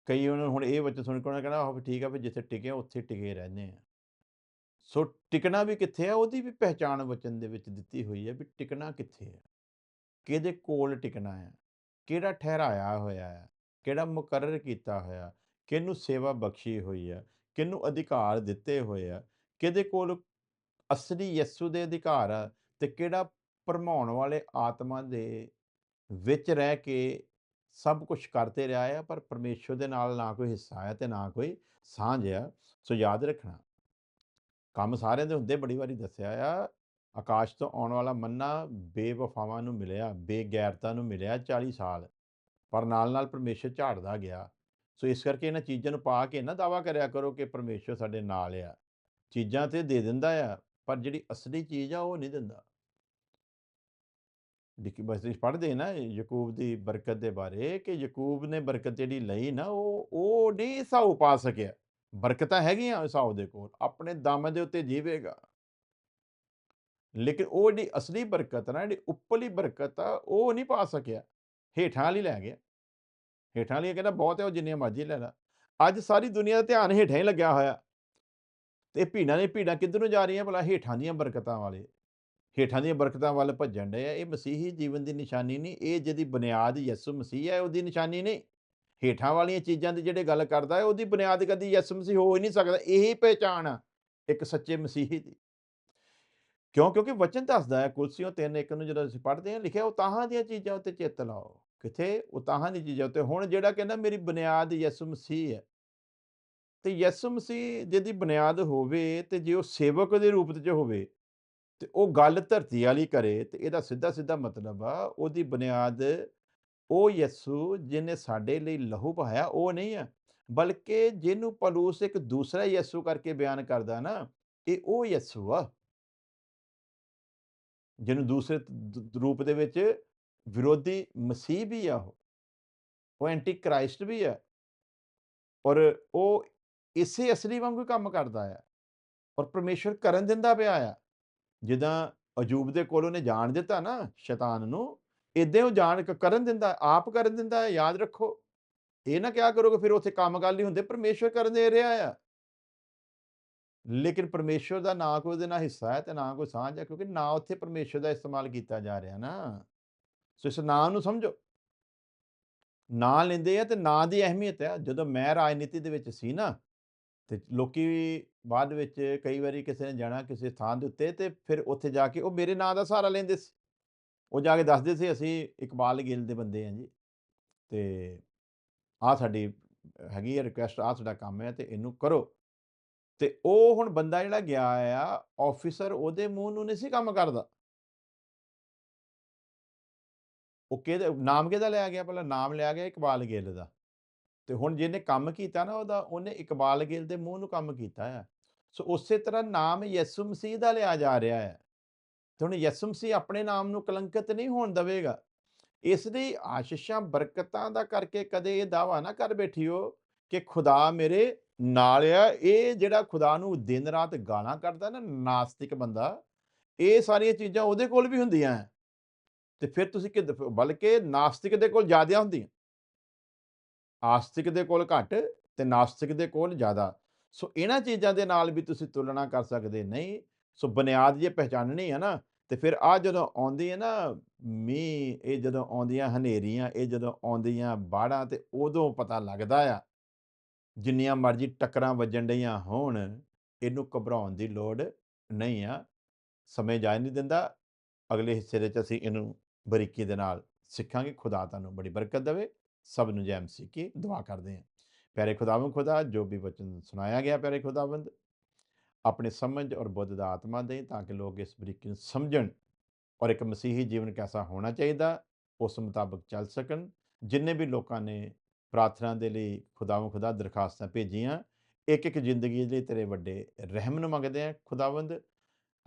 S1: ਕਈ ਉਹਨਾਂ ਨੂੰ ਹੁਣ ਇਹ ਬੱਚੇ ਸੁਣ ਕੇ ਉਹਨਾਂ ਕਹਿੰਦਾ ਆਹ ਵੀ ਠੀਕ ਆ, ਵੀ ਜਿੱਥੇ ਟਿਕੇ ਉੱਥੇ ਟਿਕੇ ਰਹਿੰਦੇ ਆ। ਸੋ ਟਿਕਣਾ ਵੀ ਕਿੱਥੇ ਆ, ਉਹਦੀ ਵੀ ਪਹਿਚਾਣ ਵਚਨ ਦੇ ਵਿੱਚ ਦਿੱਤੀ ਹੋਈ ਹੈ ਵੀ ਟਿਕਣਾ ਕਿੱਥੇ ਹੈ ਕਿਹਦੇ ਕੋਲ ਟਿਕਣਾ ਹੈ ਕਿਹੜਾ ਠਹਿਰਾਇਆ ਹੋਇਆ ਹੈ, ਕਿਹੜਾ ਮੁਕਰਰ ਕੀਤਾ ਹੋਇਆ, ਕਿਹਨੂੰ ਸੇਵਾ ਬਖਸ਼ੀ ਹੋਈ ਹੈ, ਕਿਹਨੂੰ ਅਧਿਕਾਰ ਦਿੱਤੇ ਹੋਏ ਆ, ਕਿਹਦੇ ਕੋਲ ਅਸਲੀ ਯਿਸੂ ਦੇ ਅਧਿਕਾਰ ਆ ਤੇ ਕਿਹੜਾ ਭਰਮਾਉਣ ਵਾਲੇ ਆਤਮਾ ਦੇ ਵਿੱਚ ਰਹਿ ਕੇ ਸਭ ਕੁਝ ਕਰਦੇ ਰਿਹਾ ਆ, ਪਰ ਪਰਮੇਸ਼ਰ ਦੇ ਨਾਲ ਨਾ ਕੋਈ ਹਿੱਸਾ ਆ ਤੇ ਨਾ ਕੋਈ ਸਾਂਝ ਆ। ਸੋ ਯਾਦ ਰੱਖਣਾ, ਕੰਮ ਸਾਰਿਆਂ ਦੇ ਹੁੰਦੇ ਬੜੀ ਵਾਰੀ ਦੱਸਿਆ ਆ ਆਕਾਸ਼ ਤੋਂ ਆਉਣ ਵਾਲਾ ਮੰਨਾ ਬੇਵਫਾਵਾਂ ਨੂੰ ਮਿਲਿਆ, ਬੇਗੈਰਤਾ ਨੂੰ ਮਿਲਿਆ 40 ਸਾਲ, ਪਰ ਨਾਲ ਨਾਲ ਪਰਮੇਸ਼ਰ ਝਾੜਦਾ ਗਿਆ। ਸੋ ਇਸ ਕਰਕੇ ਇਹਨਾਂ ਚੀਜ਼ਾਂ ਨੂੰ ਪਾ ਕੇ ਨਾ ਦਾਵਾ ਕਰਿਆ ਕਰੋ ਕਿ ਪਰਮੇਸ਼ਰ ਸਾਡੇ ਨਾਲ ਆ। ਚੀਜ਼ਾਂ ਤੇ ਦੇ ਦਿੰਦਾ ਆ, ਪਰ ਜਿਹੜੀ ਅਸਲੀ ਚੀਜ਼ ਆ ਉਹ ਨਹੀਂ ਦਿੰਦਾ। ਲਿਖੀ ਬਸ ਤੁਸੀਂ ਪੜ੍ਹਦੇ ਨਾ ਯਕੂਬ ਦੀ ਬਰਕਤ ਦੇ ਬਾਰੇ ਕਿ ਯਕੂਬ ਨੇ ਬਰਕਤ ਜਿਹੜੀ ਲਈ ਨਾ ਉਹ ਉਹ ਨਹੀਂ ਹਿਸਾਬ ਪਾ ਸਕਿਆ। ਬਰਕਤਾਂ ਹੈਗੀਆਂ ਹਿਸਾਬ ਦੇ ਕੋਲ, ਆਪਣੇ ਦਮ ਦੇ ਉੱਤੇ ਜੀਵੇਗਾ। ਲੇਕਿਨ ਉਹ ਜਿਹੜੀ ਅਸਲੀ ਬਰਕਤ ਨਾ, ਜਿਹੜੀ ਉੱਪਰਲੀ ਬਰਕਤ ਆ, ਉਹ ਨਹੀਂ ਪਾ ਸਕਿਆ। ਹੇਠਾਂ ਵਾਲੀ ਲੈ ਗਿਆ। ਹੇਠਾਂ ਵਾਲੀ ਕਹਿੰਦਾ, ਬਹੁਤ ਹੈ, ਉਹ ਜਿੰਨੀਆਂ ਮਰਜ਼ੀ ਲੈ ਲੈ। ਅੱਜ ਸਾਰੀ ਦੁਨੀਆ ਦਾ ਧਿਆਨ ਹੇਠਾਂ ਹੀ ਲੱਗਿਆ ਹੋਇਆ। ਤੇ ਭੀੜਾਂ ਨੇ ਭੀੜਾਂ ਕਿੱਧਰ ਨੂੰ ਜਾ ਰਹੀਆਂ ਭਲਾ? ਹੇਠਾਂ ਦੀਆਂ ਬਰਕਤਾਂ ਵਾਲੇ। ਹੇਠਾਂ ਦੀਆਂ ਬਰਕਤਾਂ ਵੱਲ ਭੱਜਣ ਡਏ ਆ। ਇਹ ਮਸੀਹੀ ਜੀਵਨ ਦੀ ਨਿਸ਼ਾਨੀ ਨਹੀਂ। ਇਹ ਜਿਹਦੀ ਬੁਨਿਆਦ ਯਿਸੂ ਮਸੀਹ ਹੈ ਉਹਦੀ ਨਿਸ਼ਾਨੀ ਨਹੀਂ। ਹੇਠਾਂ ਵਾਲੀਆਂ ਚੀਜ਼ਾਂ ਦੀ ਜਿਹੜੇ ਗੱਲ ਕਰਦਾ ਹੈ ਉਹਦੀ ਬੁਨਿਆਦ ਕਦੀ ਯਿਸੂ ਮਸੀਹ ਹੋ ਹੀ ਨਹੀਂ ਸਕਦਾ। ਇਹੀ ਪਹਿਚਾਣ ਆ ਇੱਕ ਸੱਚੇ ਮਸੀਹੀ ਦੀ। ਕਿਉਂ? ਕਿਉਂਕਿ ਵਚਨ ਦੱਸਦਾ ਹੈ ਕੁਲਸੀਓ 3:1 ਨੂੰ ਜਦੋਂ ਅਸੀਂ ਪੜ੍ਹਦੇ ਹਾਂ, ਲਿਖਿਆ ਉਹ ਤਾਹਾਂ ਦੀਆਂ ਚੀਜ਼ਾਂ ਉੱਤੇ ਚਿੱਤ ਲਾਓ। ਕਿੱਥੇ? ਉਹ ਤਾਹਾਂ ਦੀ ਚੀਜ਼ਾਂ ਉੱਤੇ। ਹੁਣ ਜਿਹੜਾ ਕਹਿੰਦਾ ਮੇਰੀ ਬੁਨਿਆਦ ਯਿਸੂ ਮਸੀਹ ਹੈ। ਤੇ ਯਿਸੂ ਮਸੀਹ ਜਿਹਦੀ ਬੁਨਿਆਦ ਹੋਵੇ ਤੇ ਜੇ ਉਹ ਸੇਵਕ ਦੇ ਰੂਪ ਵਿੱਚ ਹੋਵੇ ਤੇ ਉਹ ਗੱਲ ਧਰਤੀ ਵਾਲੀ ਕਰੇ ਤੇ ਇਹਦਾ ਸਿੱਧਾ ਸਿੱਧਾ ਮਤਲਬ ਆ, ਉਹਦੀ ਬੁਨਿਆਦ ਉਹ ਯਿਸੂ ਜਿਹਨੇ ਸਾਡੇ ਲਈ ਲਹੂ ਬਹਾਇਆ ਉਹ ਨਹੀਂ ਆ ਬਲਕਿ ਜਿਹਨੂੰ ਪਲੂਸ ਇੱਕ ਦੂਸਰਾ ਯਿਸੂ ਕਰਕੇ ਬਿਆਨ ਕਰਦਾ ਨਾ, ਇਹ ਉਹ ਯਿਸੂ ਆ। ਜਿਹਨੂੰ ਦੂਸਰੇ ਰੂਪ ਦੇ ਵਿੱਚ ਵਿਰੋਧੀ ਮਸੀਹ ਵੀ ਆ ਉਹ। ਉਹ ਐਂਟੀ ਕ੍ਰਾਈਸਟ ਵੀ ਆ। ਔਰ ਉਹ ਇਸੇ ਅਸਲੀ ਵਾਂਗੂ ਕੰਮ ਕਰਦਾ ਆ। ਔਰ ਪਰਮੇਸ਼ਰ ਕਰਨ ਦਿੰਦਾ ਪਿਆ ਆ। ਜਿੱਦਾਂ ਅਜੂਬ ਦੇ ਕੋਲ ਉਹਨੇ ਜਾਣ ਦਿੱਤਾ ਨਾ ਸ਼ੈਤਾਨ ਨੂੰ ਇਦਾਂ ਉਹ ਜਾਣ ਕਰਨ ਦਿੰਦਾ, ਆਪ ਕਰਨ ਦਿੰਦਾ ਹੈ ਯਾਦ ਰੱਖੋ। ਇਹ ਨਾ ਕਿਹਾ ਕਰੋ ਕਿ ਫਿਰ ਉੱਥੇ ਕੰਮ ਗੱਲ ਨਹੀਂ ਹੁੰਦੇ ਪਰਮੇਸ਼ਰ ਕਰਨ ਦੇ ਰਿਹਾ ਆ। ਲੇਕਿਨ ਪਰਮੇਸ਼ਰ ਦਾ ਨਾ ਕੋਈ ਉਹਦੇ ਨਾਲ ਹਿੱਸਾ ਹੈ ਤੇ ਨਾ ਕੋਈ ਸਾਂਝ ਹੈ, ਕਿਉਂਕਿ ਨਾ ਉੱਥੇ ਪਰਮੇਸ਼ਰ ਦਾ ਇਸਤੇਮਾਲ ਕੀਤਾ ਜਾ ਰਿਹਾ ਨਾ। ਸੋ ਇਸ ਨਾਂ ਨੂੰ ਸਮਝੋ। ਨਾਂ ਲੈਂਦੇ ਆ ਤੇ ਨਾਂ ਦੀ ਅਹਿਮੀਅਤ ਹੈ। ਜਦੋਂ ਮੈਂ ਰਾਜਨੀਤੀ ਦੇ ਵਿੱਚ ਸੀ ਨਾ, ਤੇ ਲੋਕੀ ਬਾਅਦ ਵਿੱਚ ਕਈ ਵਾਰੀ ਕਿਸੇ ਨੇ ਜਾਣਾ ਕਿਸੇ ਸਥਾਨ ਦੇ ਉੱਤੇ ਤੇ ਫਿਰ ਉੱਥੇ ਜਾ ਕੇ ਉਹ ਮੇਰੇ ਨਾਂ ਦਾ ਸਹਾਰਾ ਲੈਂਦੇ ਸੀ। ਉਹ ਜਾ ਕੇ ਦੱਸਦੇ ਸੀ, ਅਸੀਂ ਇਕਬਾਲ ਗਿੱਲ ਦੇ ਬੰਦੇ ਆ ਜੀ। ਤੇ ਆਹ ਸਾਡੀ ਹੈਗੀ ਹੈ ਰਿਕੁਐਸਟ ਆਹ ਸਾਡਾ ਕੰਮ ਹੈ ਤੇ ਇਹਨੂੰ ਕਰੋ। ਤੇ ਉਹ ਹੁਣ ਬੰਦਾ ਜਿਹੜਾ ਗਿਆ ਆ ਆਫੀਸਰ ਉਹਦੇ ਮੂੰਹ ਨੂੰ ਨਹੀਂ ਸੀ ਕੰਮ ਕਰਦਾ। ਉਹ ਕਿਹਦੇ, ਨਾਮ ਕਿਹਦਾ ਲਿਆ ਗਿਆ? ਪਹਿਲਾਂ ਨਾਮ ਲਿਆ ਗਿਆ ਇਕਬਾਲ ਗਿੱਲ ਦਾ। ਤੇ ਹੁਣ ਜਿਹਨੇ ਕੰਮ ਕੀਤਾ ਨਾ ਉਹਦਾ, ਉਹਨੇ ਇਕਬਾਲ ਗਿੱਲ ਦੇ ਮੂੰਹ ਨੂੰ ਕੰਮ ਕੀਤਾ ਆ। ਸੋ ਉਸੇ ਤਰ੍ਹਾਂ ਨਾਮ ਯਿਸੂ ਮਸੀਹ ਦਾ ਲਿਆ ਜਾ ਰਿਹਾ ਹੈ ਤੇ ਹੁਣ ਯਿਸੂ ਮਸੀਹ ਆਪਣੇ ਨਾਮ ਨੂੰ ਕਲੰਕਿਤ ਨਹੀਂ ਹੋਣ ਦੇਵੇਗਾ। ਇਸ ਲਈ ਆਸ਼ੀਸ਼ਾਂ, ਬਰਕਤਾਂ ਦਾ ਕਰਕੇ ਕਦੇ ਇਹ ਦਾਵਾ ਨਾ ਕਰ ਬੈਠਿਓ ਕਿ ਖੁਦਾ ਮੇਰੇ ਨਾਲ ਆ, ਇਹ ਜਿਹੜਾ ਖੁਦਾ ਨੂੰ ਦਿਨ ਰਾਤ ਗਾਲਾਂ ਕੱਢਦਾ ਨਾ ਨਾਸਤਿਕ ਬੰਦਾ, ਇਹ ਸਾਰੀਆਂ ਚੀਜ਼ਾਂ ਉਹਦੇ ਕੋਲ ਵੀ ਹੁੰਦੀਆਂ ਹੈ। ਤੇ ਫਿਰ ਤੁਸੀਂ ਕਿ ਬਲਕਿ ਨਾਸਤਿਕ ਦੇ ਕੋਲ ਜ਼ਿਆਦਾ ਹੁੰਦੀਆਂ। ਆਸਤਿਕ ਦੇ ਕੋਲ ਘੱਟ ਤੇ ਨਾਸਤਿਕ ਦੇ ਕੋਲ ਜ਼ਿਆਦਾ। ਸੋ ਇਹਨਾਂ ਚੀਜ਼ਾਂ ਦੇ ਨਾਲ ਵੀ ਤੁਸੀਂ ਤੁਲਨਾ ਕਰ ਸਕਦੇ ਨਹੀਂ। ਸੋ ਬੁਨਿਆਦ ਜੇ ਪਹਿਚਾਨਣੀ ਹੈ ਨਾ, ਤੇ ਫਿਰ ਆ ਜਦੋਂ ਆਉਂਦੀ ਹੈ ਨਾ ਮੀਂਹ, ਇਹ ਜਦੋਂ ਆਉਂਦੀਆਂ ਹਨੇਰੀਆਂ, ਇਹ ਜਦੋਂ ਆਉਂਦੀਆਂ ਬਾੜਾਂ, ਤੇ ਉਦੋਂ ਪਤਾ ਲੱਗਦਾ ਆ ਜਿੰਨੀਆਂ ਮਰਜ਼ੀ ਟੱਕਰਾਂ ਵੱਜਣ ਡਈਆਂ ਹੋਣ, ਇਹਨੂੰ ਘਬਰਾਉਣ ਦੀ ਲੋੜ ਨਹੀਂ ਆ। ਸਮੇਂ ਜਾਇ ਨਹੀਂ ਦਿੰਦਾ। ਅਗਲੇ ਹਿੱਸੇ ਦੇ ਵਿੱਚ ਅਸੀਂ ਇਹਨੂੰ ਬਰੀਕੀ ਦੇ ਨਾਲ ਸਿੱਖਾਂਗੇ। ਖੁਦਾ ਤੁਹਾਨੂੰ ਬੜੀ ਬਰਕਤ ਦੇਵੇ। ਸਭ ਨੂੰ ਜੈ ਮਸੀਹ ਕੀ ਦੁਆ ਕਰਦੇ ਹਾਂ। ਪਿਆਰੇ ਖੁਦਾਵੰਦ, ਖੁਦਾ, ਜੋ ਵੀ ਵਚਨ ਸੁਣਾਇਆ ਗਿਆ ਪਿਆਰੇ ਖੁਦਾਵੰਦ, ਆਪਣੇ ਸਮਝ ਔਰ ਬੁੱਧ ਦਾ ਆਤਮਾ ਦੇ ਤਾਂ ਕਿ ਲੋਕ ਇਸ ਬਰੀਕੀ ਨੂੰ ਸਮਝਣ ਔਰ ਇੱਕ ਮਸੀਹੀ ਜੀਵਨ ਕੈਸਾ ਹੋਣਾ ਚਾਹੀਦਾ, ਉਸ ਮੁਤਾਬਕ ਚੱਲ ਸਕਣ। ਜਿੰਨੇ ਵੀ ਲੋਕਾਂ ਨੇ ਪ੍ਰਾਰਥਨਾ ਦੇ ਲਈ ਖੁਦਾਵੰਦ ਖੁਦਾ ਦਰਖਾਸਤਾਂ ਭੇਜੀਆਂ। ਇੱਕ ਇੱਕ ਜ਼ਿੰਦਗੀ ਲਈ ਤੇਰੇ ਵੱਡੇ ਰਹਿਮ ਨੂੰ ਮੰਗਦੇ ਹਾਂ ਖੁਦਾਵੰਦ।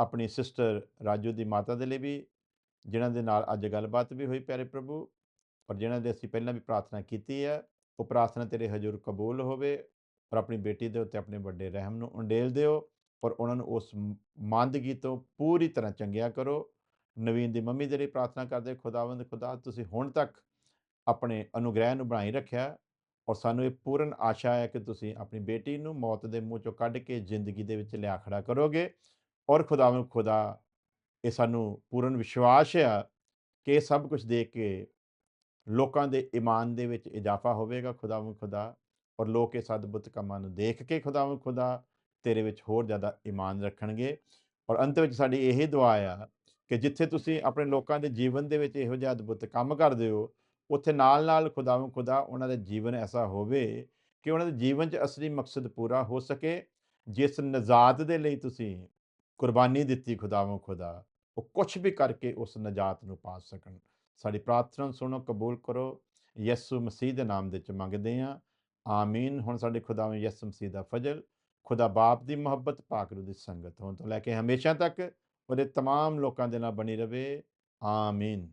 S1: ਆਪਣੀ ਸਿਸਟਰ ਰਾਜੂ ਦੀ ਮਾਤਾ ਦੇ ਲਈ ਵੀ, ਜਿਨ੍ਹਾਂ ਦੇ ਨਾਲ ਅੱਜ ਗੱਲਬਾਤ ਵੀ ਹੋਈ ਪਿਆਰੇ ਪ੍ਰਭੂ, ਔਰ ਜਿਨ੍ਹਾਂ ਦੇ ਅਸੀਂ ਪਹਿਲਾਂ ਵੀ ਪ੍ਰਾਰਥਨਾ ਕੀਤੀ ਹੈ, ਉਹ ਪ੍ਰਾਰਥਨਾ ਤੇਰੇ ਹਜ਼ੂਰ ਕਬੂਲ ਹੋਵੇ, ਔਰ ਆਪਣੀ ਬੇਟੀ ਦੇ ਉੱਤੇ ਆਪਣੇ ਵੱਡੇ ਰਹਿਮ ਨੂੰ ਉੰਡੇਲ ਦਿਓ, ਔਰ ਉਹਨਾਂ ਨੂੰ ਉਸ ਮ- ਤੋਂ ਪੂਰੀ ਤਰ੍ਹਾਂ ਚੰਗਿਆ ਕਰੋ। ਨਵੀਨ ਦੀ ਮੰਮੀ ਦੇ ਲਈ ਪ੍ਰਾਰਥਨਾ ਕਰਦੇ ਖੁਦਾਵੰਦ, ਖੁਦਾ, ਤੁਸੀਂ ਹੁਣ ਤੱਕ ਆਪਣੇ ਅਨੁਗ੍ਰਹਿ ਨੂੰ ਬਣਾਈ ਰੱਖਿਆ ਔਰ ਸਾਨੂੰ ਇਹ ਪੂਰਨ ਆਸ਼ਾ ਹੈ ਕਿ ਤੁਸੀਂ ਆਪਣੀ ਬੇਟੀ ਨੂੰ ਮੌਤ ਦੇ ਮੂੰਹ ਚੋਂ ਕੱਢ ਕੇ ਜ਼ਿੰਦਗੀ ਦੇ ਵਿੱਚ ਲਿਆ ਖੜਾ ਕਰੋਗੇ ਔਰ ਖੁਦਾਵੰਦ ਖੁਦਾ ਇਹ ਸਾਨੂੰ ਪੂਰਨ ਵਿਸ਼ਵਾਸ ਆ ਕਿ ਸਭ ਕੁਝ ਦੇਖ ਕੇ ਲੋਕਾਂ ਦੇ ਈਮਾਨ ਦੇ ਵਿੱਚ ਇਜ਼ਾਫਾ ਹੋਵੇਗਾ ਖੁਦਾਵੰਦ ਖੁਦਾ ਔਰ ਲੋਕ ਇਸ ਸਦਬੁੱਤ ਕੰਮਾਂ ਨੂੰ ਦੇਖ ਕੇ ਖੁਦਾਵੰਦ ਖੁਦਾ ਤੇਰੇ ਵਿੱਚ ਹੋਰ ਜ਼ਿਆਦਾ ਈਮਾਨ ਰੱਖਣਗੇ ਔਰ ਅੰਤ ਵਿੱਚ ਸਾਡੀ ਇਹ ਦੁਆ ਆ ਕਿ ਜਿੱਥੇ ਤੁਸੀਂ ਆਪਣੇ ਲੋਕਾਂ ਦੇ ਜੀਵਨ ਦੇ ਵਿੱਚ ਇਹੋ ਜਿਹਾ ਅਦਭੁਤ ਕੰਮ ਕਰਦੇ ਹੋ ਉੱਥੇ ਨਾਲ-ਨਾਲ ਖੁਦਾਵੰ ਖੁਦਾ ਉਹਨਾਂ ਦਾ ਜੀਵਨ ਐਸਾ ਹੋਵੇ ਕਿ ਉਹਨਾਂ ਦੇ ਜੀਵਨ 'ਚ ਅਸਲੀ ਮਕਸਦ ਪੂਰਾ ਹੋ ਸਕੇ, ਜਿਸ ਨਜਾਤ ਦੇ ਲਈ ਤੁਸੀਂ ਕੁਰਬਾਨੀ ਦਿੱਤੀ ਖੁਦਾਵੰ ਖੁਦਾ, ਉਹ ਕੁਛ ਵੀ ਕਰਕੇ ਉਸ ਨਜਾਤ ਨੂੰ ਪਾ ਸਕਣ। ਸਾਡੀ ਪ੍ਰਾਰਥਨਾ ਸੁਣੋ, ਕਬੂਲ ਕਰੋ। ਯਿਸੂ ਮਸੀਹ ਦੇ ਨਾਮ ਦੇ ਵਿੱਚ ਮੰਗਦੇ ਹਾਂ। ਆਮੀਨ। ਹੁਣ ਸਾਡੇ ਖੁਦਾਵੰ ਯਿਸੂ ਮਸੀਹ ਦਾ ਫਜ਼ਲ, ਖੁਦਾ ਬਾਪ ਦੀ ਮੁਹੱਬਤ, ਪਾਕ ਰੂਹ ਦੀ ਸੰਗਤ ਹੋਣ ਤੋਂ ਲੈ ਕੇ ਹਮੇਸ਼ਾ ਤੱਕ ਉਹਦੇ ਤਮਾਮ ਲੋਕਾਂ ਦੇ ਨਾਲ ਬਣੀ ਰਵੇ। ਆਮੀਨ।